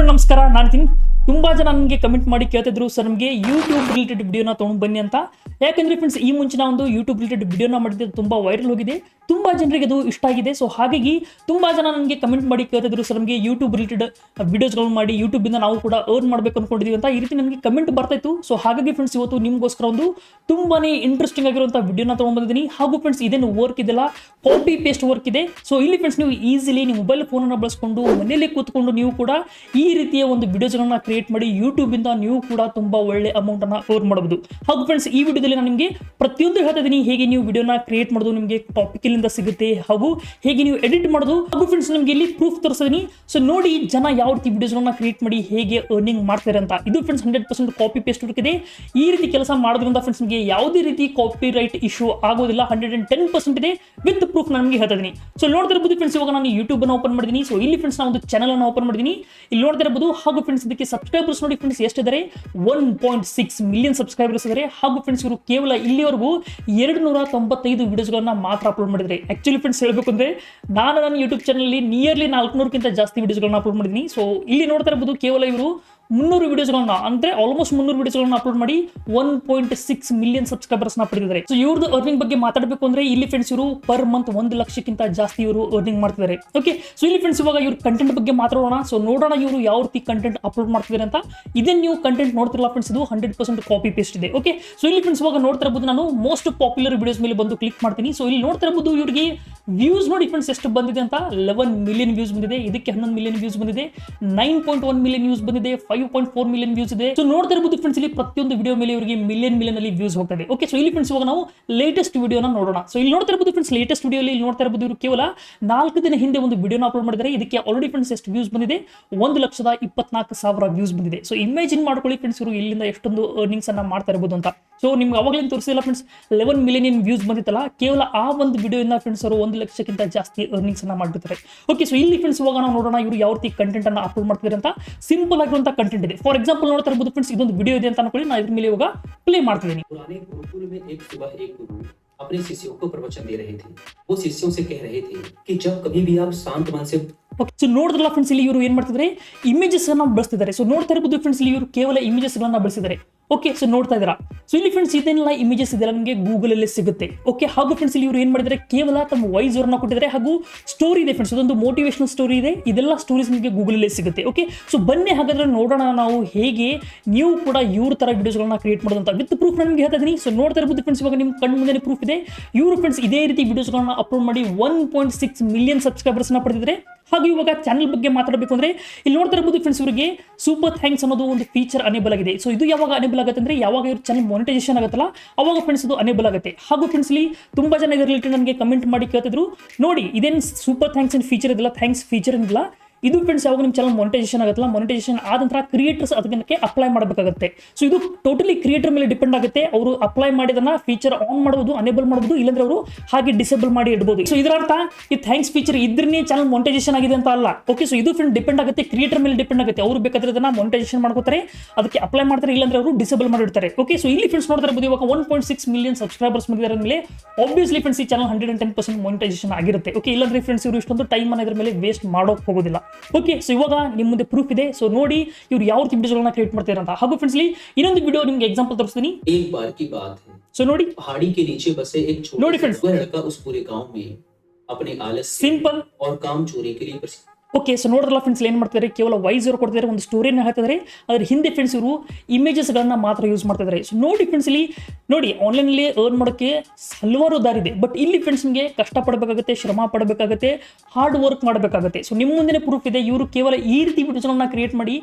Friend ನಮಸ್ಕಾರ. ನಾನು ತಿನ್ ತುಂಬಾ ಜನ ನನಗೆ ಕಮೆಂಟ್ ಮಾಡಿ ಕೇಳ್ತಿದ್ರು. ಸರ್ ನಮಗೆ ಯೂಟ್ಯೂಬ್ ರಿಲೇಟೆಡ್ ವಿಡಿಯೋನ ತೊಗೊಂಡು ಬನ್ನಿ ಅಂತ. ಯಾಕಂದ್ರೆ ಫ್ರೆಂಡ್ಸ್ ಈ ಮುಂಚಿನ ಒಂದು ಯೂಟ್ಯೂಬ್ ರಿಲೇಟೆಡ್ ವಿಡಿಯೋನ ಮಾಡಿದ್ದು ತುಂಬಾ ವೈರಲ್ ಹೋಗಿದೆ. ತುಂಬಾ ಜನರಿಗೆ ಅದು ಇಷ್ಟ ಆಗಿದೆ. ಸೊ ಹಾಗಾಗಿ ತುಂಬಾ ಜನ ನನಗೆ ಕಮೆಂಟ್ ಮಾಡಿ ಕೇಳ್ತಿದ್ರು ಸರ್ ನಮಗೆ ಯೂಟ್ಯೂಬ್ ರಿಲೇಟೆಡ್ ವೀಡಿಯೋಸ್ಗಳನ್ನು ಮಾಡಿ ಯೂಟ್ಯೂಬಿಂದ ನಾವು ಕೂಡ ಅರ್ನ್ ಮಾಡಬೇಕು ಅನ್ಕೊಂಡಿದೀವಿ ಅಂತ ಈ ರೀತಿ ನನಗೆ ಕಮೆಂಟ್ ಬರ್ತಾ ಇತ್ತು. ಸೊ ಹಾಗಾಗಿ ಫ್ರೆಂಡ್ಸ್ ಇವತ್ತು ನಿಮಗೋಸ್ಕರ ಒಂದು ತುಂಬಾನೇ ಇಂಟ್ರೆಸ್ಟಿಂಗ್ ಆಗಿರುವಂಥ ವಿಡಿಯೋನ ತೊಗೊಂಡ್ಬಂದಿದ್ದೀನಿ ಹಾಗೂ ಫ್ರೆಂಡ್ಸ್ ಇದೇನು ವರ್ಕ್ ಇದೆಲ್ಲ ಕಾಪಿ ಪೇಸ್ಟ್ ವರ್ಕ್ ಇದೆ. ಸೊ ಇಲ್ಲಿ ಫ್ರೆಂಡ್ಸ್ ನೀವು ಈಸಿಲಿ ನಿಮ್ಮ ಮೊಬೈಲ್ ಫೋನನ್ನು ಬಳಸ್ಕೊಂಡು, ಮನೆಯಲ್ಲಿ ಕೂತ್ಕೊಂಡು ನೀವು ಕೂಡ ಈ ರೀತಿಯ ಒಂದು ವಿಡಿಯೋಸ್ಗಳನ್ನ ಕ್ರಿಯೇಟ್ ಮಾಡಿ ಯೂಟ್ಯೂಬ್ ಇಂದ ನೀವು ಕೂಡ ತುಂಬಾ ಒಳ್ಳೆ ಅಮೌಂಟ್ ಅನ್ನ ಅರ್ನ್ ಮಾಡಬಹುದು. ಹಾಗೂ ಫ್ರೆಂಡ್ಸ್ ಈ ವಿಡಿಯೋದಲ್ಲಿ ನಾನು ನಿಮಗೆ ಪ್ರತಿಯೊಂದು ಹೇಳ್ತಾ ಹೇಗೆ ನೀವು ವಿಡಿಯೋನ ಕ್ರಿಯೇಟ್ ಮಾಡೋದು, ನಿಮಗೆ ಟಾಪಿಕ್ ಇಲ್ಲಿಂದ ಸಿಗುತ್ತೆ. ಹಾಗೂ ಹೇಗೆ ನೀವು ಎಡಿಟ್ ಮಾಡೋದು? ಹಾಗೂ ಫ್ರೆಂಡ್ಸ್ ನಿಮಗೆ ಇಲ್ಲಿ ಪ್ರೂಫ್ ತೋರಿಸಿದೀನಿ ಸೊ ನೋಡಿ ಜನ ಯಾವ ರೀತಿ ವಿಡಿಯೋಸ್ಗಳನ್ನ ಕ್ರಿಯೇಟ್ ಮಾಡಿ ಹೇಗೆ ಅರ್ನಿಂಗ್ ಮಾಡ್ತಾರೆ ಅಂತ. ಇದು friends hundred percent copy paste ಹುಡುಕಿದೆ. ಈ ರೀತಿ ಕೆಲಸ ಮಾಡೋದ್ರಿಂದ ಫ್ರೆಂಡ್ಸ್ ನಿಮಗೆ ಯಾವುದೇ ರೀತಿ ಕಾಪಿ ರೈಟ್ ಇಶ್ಯೂ ಆಗೋದಿಲ್ಲ. ಹಂಡ್ರೆಡ್ ಅಂಡ್ ಟೆನ್ ಪರ್ಸೆಂಟ್ ಇದೆ ವಿತ್ ಪ್ರೂಫ್ ನಾನು ನಿಮಗೆ ಹೇಳ್ತಾ ಸೊ ನೋಡ್ತಿರ್ಬೋದು ಫ್ರೆಂಡ್ಸ್ ಇವಾಗ ನಾನು ಯೂಟ್ಯೂಬ್ ಅನ್ನು ಓಪನ್ ಮಾಡಿದ್ದೀನಿ. ಸೊ ಇಲ್ಲಿ ಫ್ರೆಂಡ್ಸ್ ನಾನು ಒಂದು ಚಾನಲ್ ಅನ್ನು ಓಪನ್ ಮಾಡಿದ್ದೀನಿ. ಇಲ್ಲಿ ನೋಡ್ತಾ ಇರ್ಬೋದು, ಹಾಗೂ ಫ್ರೆಂಡ್ಸ್ ಇದಕ್ಕೆ ಸಬ್ಸ್ಕ್ರೈಬರ್ಸ್ ನೋಡಿ friends ಎಷ್ಟಿದ್ದಾರೆ? One point six million subscribers ಇದ್ದಾರೆ. ಹಾಗೂ ಫ್ರೆಂಡ್ಸ್ ಇವರು ಕೇವಲ ಇಲ್ಲಿವರೆಗೂ ಎರಡು ನೂರ ತೊಂಬತ್ತೈದು ವಿಡಿಯೋಸ್ಗಳನ್ನ ಮಾತ್ರ ಅಪ್ಲೋಡ್ ಮಾಡಿದ್ದಾರೆ. ಆಕ್ಚುಲಿ ಫ್ರೆಂಡ್ಸ್ ಹೇಳಬೇಕು ಅಂದ್ರೆ ನಾನು ನನ್ನ ಯೂಟ್ಯೂಬ್ ಚಾನಲ್ ನಿಯರ್ಲಿ ನಾಲ್ಕುನೂರಕ್ಕಿಂತ ಜಾಸ್ತಿ ವೀಡಿಯೋಸ್ಗಳನ್ನ ಅಪ್ಲೋಡ್ ಮಾಡಿದ್ದೀನಿ ಸೊ ಇಲ್ಲಿ ನೋಡ್ತಾ ಇರ್ಬೋದು ಕೇವಲ ಇವರು ಮುನ್ನೂರು ವಿಡಿಯೋಸ್ಗಳನ್ನ ಅಂದ್ರೆ ಆಲ್ಮೋಸ್ಟ್ ಮುನ್ನೂರು ವಿಡಿಯೋಸ್ಗಳನ್ನ ಅಪ್ಲೋಡ್ ಮಾಡಿ ಒನ್ ಪಾಯಿಂಟ್ ಸಿಕ್ಸ್ ಮಿಲಿಯನ್ ಸಬ್ಸ್ಕ್ರೈಬರ್ಸ್ನ ಪಡೆದಿದ್ದಾರೆ. ಸೊ ಇವ್ರದ್ದು ಅರ್ನಿಂಗ್ ಬಗ್ಗೆ ಮಾತಾಡಬೇಕು ಅಂದ್ರೆ ಇಲ್ಲಿ ಫ್ರೆಂಡ್ಸ್ ಇವರು ಪರ್ ಮಂತ್ ಒಂದು ಲಕ್ಷಕ್ಕಿಂತ ಜಾಸ್ತಿ ಇವರು ಅರ್ನಿಂಗ್ ಮಾಡ್ತಿದ್ದಾರೆ. ಓಕೆ ಸೊ ಇಲ್ಲಿ ಫ್ರೆಂಡ್ಸ್ ಇವಾಗ ಇವ್ರ ಕಂಟೆಂಟ್ ಬಗ್ಗೆ ಮಾತಾಡೋಣ. ಸೊ ನೋಡೋಣ ಇವರು ಯಾವ ರೀತಿ ಕಂಟೆಂಟ್ ಅಪ್ಲೋಡ್ ಮಾಡ್ತಿದ್ದಾರೆ ಅಂತ. ಇದೇ ನೀವು ಕಂಟೆಂಟ್ ನೋಡ್ತಿರಲ್ಲ ಫ್ರೆಂಡ್ಸ್ ಇದು ಹಂಡ್ರೆಡ್ ಪರ್ಸೆಂಟ್ ಕಾಪಿ ಪೇಸ್ಟ್ ಇದೆ. ಓಕೆ ಸೊ ಇಲ್ಲಿ ಫ್ರೆಂಡ್ಸ್ ಇವಾಗ ನೋಡ್ತಾ ಇರಬಹುದು ನಾನು ಮೋಸ್ಟ್ ಪಾಪ್ಯುಲರ್ ವಿಡಿಯೋಸ್ ಮೇಲೆ ಬಂದು ಕ್ಲಿಕ್ ಮಾಡ್ತೀನಿ. ಸೊ ಇಲ್ಲಿ ನೋಡ್ತಾ ಇರಬಹುದು ಇವರಿಗೆ ವ್ಯೂಸ್ ನೋಡಿ ಫ್ರೆಂಡ್ಸ್ ಎಷ್ಟು ಬಂದಿದೆ ಅಂತ. ಲೆವೆನ್ ಮಿಲಿಯನ್ ವ್ಯೂಸ್ ಬಂದಿದೆ. ಇದಕ್ಕೆ ಹನ್ನೊಂದು ಮಿಲಿಯನ್ ವ್ಯೂಸ್ ಬಂದಿದೆ. Nine point one million views ಬಂದಿದೆ. Five point four million views ಇದೆ. ಸೊ ನೋಡ್ತಾ ಇರಬಹುದು ಫ್ರೆಂಡ್ಸ್ ಇಲ್ಲಿ ಪ್ರತಿಯೊಂದು ವಿಡಿಯೋ ಮೇಲೆ ಇವರಿಗೆ ಮಿಲಿಯನ್ ಮಿಲಿಯನ್ ಅಲ್ಲಿ ವ್ಯೂಸ್ ಹೋಗ್ತದೆ. ಓಕೆ ಸೊ ಇಲ್ಲಿ ಫ್ರೆಂಡ್ಸ್ ಇವಾಗ ನಾವು ಲೇಟೆಸ್ಟ್ ವಿಡಿಯೋನ ನೋಡೋಣ. ಸೊ ಇಲ್ಲಿ ನೋಡ್ತಾ ಇರಬಹುದು ಫ್ರೆಂಡ್ಸ್ ಲೇಟೆಸ್ಟ್ ವಿಡಿಯೋ ಇಲ್ಲಿ ನೋಡ್ತಾ ಇರಬಹುದು ಇವರು ಕೇವಲ ನಾಲ್ಕು ದಿನ ಹಿಂದೆ ಒಂದು ವಿಡಿಯೋನ ಅಪ್ಲೋಡ್ ಮಾಡಿದರೆ ಇದಕ್ಕೆ ಆಲ್ರೆಡಿ ಫ್ರೆಂಡ್ಸ್ ಎಷ್ಟು ವ್ಯೂಸ್ ಬಂದಿದೆ? ಒಂದು ಲಕ್ಷದ ಇಪ್ಪತ್ನಾಲ್ಕು ಸಾವಿರ ವ್ಯೂಸ್ ಬಂದಿದೆ. ಸೊ ಇಮೇಜಿನ್ ಮಾಡ್ಕೊಳ್ಳಿ ಫ್ರೆಂಡ್ಸ್ ಇವರು ಇಲ್ಲಿಂದ ಎಷ್ಟೊಂದು ಅರ್ನಿಂಗ್ಸ್ ಅನ್ನ ಮಾಡ್ತಾ ಇರಬಹುದು ಅಂತ. ಸೊ ನಿಮ್ಗೆ ಅವಾಗಲೇ ತೋರಿಸಿಲ್ಲ ಫ್ರೆಂಡ್ಸ್ ಲೆವೆನ್ ಮಿಲಿಯನ್ ವ್ಯೂಸ್ ಬಂದಿತ್ತಲ್ಲ ಕೇವಲ ಆ ಒಂದು ವಿಡಿಯೋಯಿಂದ ಫ್ರೆಂಡ್ಸ್ ಅವರು ಒಂದು ಲಕ್ಷಕ್ಕಿಂತ ಜಾಸ್ತಿ ಅರ್ನಿಂಗ್ಸ್ ಅನ್ನ ಮಾಡಿರ್ತಾರೆ ಓಕೆ ಸೊ ಇಲ್ಲಿ ಫ್ರೆಂಡ್ಸ್ ಇವಾಗ ನಾವು ನೋಡೋಣ ಇವರು ಯಾವ ರೀತಿ ಕಂಟೆಂಟ್ ಅನ್ನ ಅಪ್ಲೋಡ್ ಮಾಡ್ತಿದ್ದಾರೆ ಅಂತ ಸಿಂಪಲ್ ಆಗಿರುವಂತ ಕಂಟೆಂಟ್ ಇದೆ ಫಾರ್ ಎಕ್ಸಾಂಪಲ್ ನೋಡ್ತಾ ಇರ್ಬೋದು ಫ್ರೆಂಡ್ಸ್ ಇದೊಂದು ವಿಡಿಯೋ ಇದೆ ಅಂತ ಅನ್ಕೊಳ್ಳಿ ನಾನು ಇದ್ರ ಮೇಲೆ ಇವಾಗ ಪ್ಲೇ ಮಾಡ್ತಿದ್ದೀನಿ पुराने गुरुकुल में एक सुबह एक गुरु अपने शिष्यों को प्रवचन दे रहे थे वो शिष्यों से कह रहे थे कि जब कभी भी आप शांत मन से ಓಕೆ ಸೊ ನೋಡಿದ್ರಲ್ಲ ಫ್ರೆಂಡ್ಸ್ ಇಲ್ಲಿ ಇವರು ಏನು ಮಾಡ್ತಿದ್ದಾರೆ ಇಮೇಜಸ್ ಅನ್ನ ಬಳಸ್ತಿದ್ದಾರೆ ಸೊ ನೋಡ್ತಾ ಇರ್ಬೋದು ಫ್ರೆಂಡ್ಸ್ ಇಲ್ಲಿ ಇವರು ಕೇವಲ ಇಮೇಜಸ್ ಗಳನ್ನ ಬಳಸಿದ್ದಾರೆ ಓಕೆ ಸೊ ನೋಡ್ತಾ ಇದ್ದೀರಾ? ಸೊ ಇಲ್ಲಿ ಫ್ರೆಂಡ್ಸ್ ಇದನ್ನೆಲ್ಲ ಇಮೇಜಸ್ ಇದೆಲ್ಲ ನಿಮಗೆ ಗೂಗಲ್ ಅಲ್ಲಿ ಸಿಗುತ್ತೆ. ಓಕೆ ಹಾಗೂ ಫ್ರೆಂಡ್ಸ್ ಇಲ್ಲಿ ಇವರು ಏನು ಮಾಡಿದ್ದಾರೆ? ಕೇವಲ ತಮ್ಮ ವಾಯ್ಸ್ ಅವ್ರನ್ನ ಕೊಟ್ಟಿದ್ದಾರೆ ಹಾಗೂ ಸ್ಟೋರಿ ಇದೆ ಫ್ರೆಂಡ್ಸ್ ಇದೊಂದು ಮೋಟಿವೇಶನಲ್ ಸ್ಟೋರಿ ಇದೆ. ಇದೆಲ್ಲ ಸ್ಟೋರೀಸ್ ನಿಮಗೆ ಗೂಗಲ್ ಅಲ್ಲಿ ಸಿಗುತ್ತೆ. ಓಕೆ ಸೊ ಬನ್ನಿ ಹಾಗಾದ್ರೆ ನೋಡೋಣ ನಾವು ಹೇಗೆ ನೀವು ಕೂಡ ಇವ್ರ ತರ ವಿಡಿಯೋಸ್ಗಳನ್ನ ಕ್ರಿಯೇಟ್ ಮಾಡೋದಂತ. ವಿತ್ ಪ್ರೂಫ್ ನಿಮಗೆ ಹೇಳ್ತಾ ಸೊ ನೋಡ್ತಾ ಇರ್ಬೋದು ಫ್ರೆಂಡ್ಸ್ ಇವಾಗ ನಿಮ್ಮ ಕಣ್ಣು ಮುಂದೆ ಪ್ರೂಫ್ ಇದೆ. ಇವರು ಫ್ರೆಂಡ್ಸ್ ಇದೇ ರೀತಿ ವಿಡಿಯೋಸ್ಗಳನ್ನ ಅಪ್ಲೋಡ್ ಮಾಡಿ ಒನ್ ಪಾಯಿಂಟ್ ಸಿಕ್ಸ್ ಮಿಲಿಯನ್ ಸಬ್ಸ್ಕ್ರೈಬರ್ಸ್ನ ಪಡೆದಿದ್ದಾರೆ ಹಾಗೂ ಇವಾಗ ಚಾನಲ್ ಬಗ್ಗೆ ಮಾತಾಡಬೇಕು ಅಂದ್ರೆ ಇಲ್ಲಿ ನೋಡ್ತಾ ಫ್ರೆಂಡ್ಸ್ ಇವರಿಗೆ ಸೂಪರ್ ಥ್ಯಾಂಕ್ಸ್ ಅನ್ನೋದು ಒಂದು ಫೀಚರ್ ಅನೇಬಲ್ ಆಗಿದೆ. ಸೊ ಇದು ಯಾವಾಗ ಅನೇಬಲ್ ಆಗುತ್ತೆ ಅಂದ್ರೆ ಯಾವಾಗ ಇವ್ರ ಚಾನಲ್ ಮಾನಿಟೈಸೇಷನ್ ಆಗುತ್ತಲ್ಲ, ಅವಾಗ ಫ್ರೆಂಡ್ಸ್ ಇದು ಅನೇಬಲ್ ಆಗುತ್ತೆ. ಹಾಗೂ ಫ್ರೆಂಡ್ಸ್ ಇಲ್ಲಿ ತುಂಬಾ ಜನ ಇದರ ರಿಲೇಟೆಡ್ ನನಗೆ ಕಮೆಂಟ್ ಮಾಡಿ ಕೇಳ್ತಿದ್ರು. ನೋಡಿ, ಇದೇನು ಸೂಪರ್ ಥ್ಯಾಂಕ್ಸ್ ಇನ್ ಫೀಚರ್ ಇದಿಲ್ಲ ಥ್ಯಾಂಕ್ಸ್ ಫೀಚರ್ ಏನಿಲ್ಲ ಇದು ಫ್ರೆಂಡ್ಸ್ ಯಾವಾಗ ನಿಮ್ಮ ಚಾನಲ್ ಮೊನಿಟೈಸೇಷನ್ ಆಗುತ್ತಲ್ಲ? ಮೊನಿಟೈಸೇಷನ್ ಆದ ನಂತರ ಕ್ರಿಯೇಟರ್ಸ್ ಅದಕ್ಕೆ ಅಪ್ಲೈ ಮಾಡಬೇಕಾಗುತ್ತೆ. ಸೊ ಇದು ಟೋಟಲಿ ಕ್ರಿಯೇಟರ್ ಮೇಲೆ ಡಿಪೆಂಡ್ ಆಗುತ್ತೆ. ಅವರು ಅಪ್ಲೈ ಮಾಡಿದನ್ನ ಫೀಚರ್ ಆನ್ ಮಾಡಬಹುದು ಅನೇಬಲ್ ಮಾಡಬಹುದು ಇಲ್ಲಾಂದ್ರೆ ಅವರು ಹಾಗೆ ಡಿಸೇಬಲ್ ಮಾಡಿ ಇಡಬಹುದು ಸೊ ಇದರ ಅರ್ಥ, ಈ ಥ್ಯಾಂಕ್ಸ್ ಫೀಚರ್ ಇದ್ರೇ ಚಾನಲ್ ಮೊನಿಟೈಸೇಷನ್ ಆಗಿದೆ ಅಂತ ಅಲ್ಲ. ಓಕೆ ಸೊ ಇದು ಫ್ರೆಂಡ್ ಡಿಪೆಂಡ್ ಆಗುತ್ತೆ ಕ್ರಿಯೇಟರ್ ಮೇಲೆ ಡಿಪೆಂಡ್ ಆಗುತ್ತೆ. ಅವರು ಬೇಕಾದ್ರೆ ಅದನ್ನ ಮೊನಿಟೈಸೇಷನ್ ಮಾಡ್ಕೋತಾರೆ, ಅದಕ್ಕೆ ಅಪ್ಲೈ ಮಾಡ್ತಾರೆ, ಇಲ್ಲಾಂದ್ರೆ ಅವರು ಡಿಸೇಬಲ್ ಮಾಡಿರ್ತಾರೆ ಓಕೆ ಸೊ ಇಲ್ಲಿ ಫ್ರೆಂಡ್ಸ್ ನೋಡ್ತಾರೆ ಇವಾಗ one point six million subscribers ಬಂದಿದ್ದಾರೆ ಮೇಲೆ ಆಬ್ವಿಯಸ್ಲಿ ಫ್ರೆಂಡ್ಸ್ ಈ channel hundred and ten percent monetisation ಆಗಿರುತ್ತೆ. ಓಕೆ ಇಲ್ಲಾಂದ್ರೆ ಫ್ರೆಂಡ್ಸ್ ಇವರು ಇಷ್ಟೊಂದು ಟೈಮ್ ಅನ್ನೋದ್ರ ಮೇಲೆ ವೇಸ್ಟ್ ಮಾಡೋಕೆ ಹೋಗೋದಿಲ್ಲ. ಓಕೆ ಸೊ ಇವಾಗ ನಿಮ್ಮ ಮುಂದೆ ಪ್ರೂಫ್ ಇದೆ ಸೊ ನೋಡಿ ಇವ್ರು ಯಾವ ರೀತಿ ವಿಡಿಯೋಸ್ಗಳನ್ನ ಕ್ರಿಯೇಟ್ ಮಾಡ್ತಾರೆ ಅಂತ ಹಾಗೂ ಫ್ರೆಂಡ್ಸ್ಲಿ ಇನ್ನೊಂದು ವಿಡಿಯೋ ನಿಮ್ಗೆ ಎಕ್ಸಾಂಪಲ್ ತೋರಿಸ್ತೀನಿ एक बार की बात है ಸೊ ನೋಡಿ पहाड़ी के नीचे बसे एक नो छोटा difference. सा लड़का उस पूरे गांव में अपने आलस से ಸಿಂಪಲ್ और काम चोरी के लिए प्रसिद्ध ಓಕೆ ಸೊ ನೋಡಿದ್ರಲ್ಲ ಫ್ರೆಂಡ್ಸ್ ಏನು ಮಾಡ್ತಿದ್ದಾರೆ? ಕೇವಲ ವೈಸ್ ಇವರು ಕೊಡ್ತಿದ್ದಾರೆ, ಒಂದು ಸ್ಟೋರಿನ ಹೇಳ್ತಿದ್ದಾರೆ. ಅದ್ರ ಹಿಂದೆ ಫ್ರೆಂಡ್ಸ್ ಇವರು ಇಮೇಜಸ್ಗಳನ್ನ ಮಾತ್ರ ಯೂಸ್ ಮಾಡ್ತಿದ್ದಾರೆ. ಸೊ ನೋಡಿ ಫ್ರೆಂಡ್ಸ್ ಇಲ್ಲಿ ನೋಡಿ ಆನ್ಲೈನಲ್ಲಿ ಅರ್ನ್ ಮಾಡೋಕ್ಕೆ ಹಲವಾರು ದಾರಿ ಇದೆ. ಬಟ್ ಇಲ್ಲಿ ಫ್ರೆಂಡ್ಸ್ ನಿಮಗೆ ಕಷ್ಟಪಡಬೇಕಾಗುತ್ತೆ ಶ್ರಮ ಪಡಬೇಕಾಗುತ್ತೆ ಹಾರ್ಡ್ ವರ್ಕ್ ಮಾಡಬೇಕಾಗುತ್ತೆ. ಸೊ ನಿಮ್ಮ ಮುಂದೆ ಪ್ರೂಫ್ ಇದೆ, ಇವರು ಕೇವಲ ಈ ರೀತಿ ವಿಡಿಯೋಸ್ಗಳನ್ನ ಕ್ರಿಯೇಟ್ ಮಾಡಿ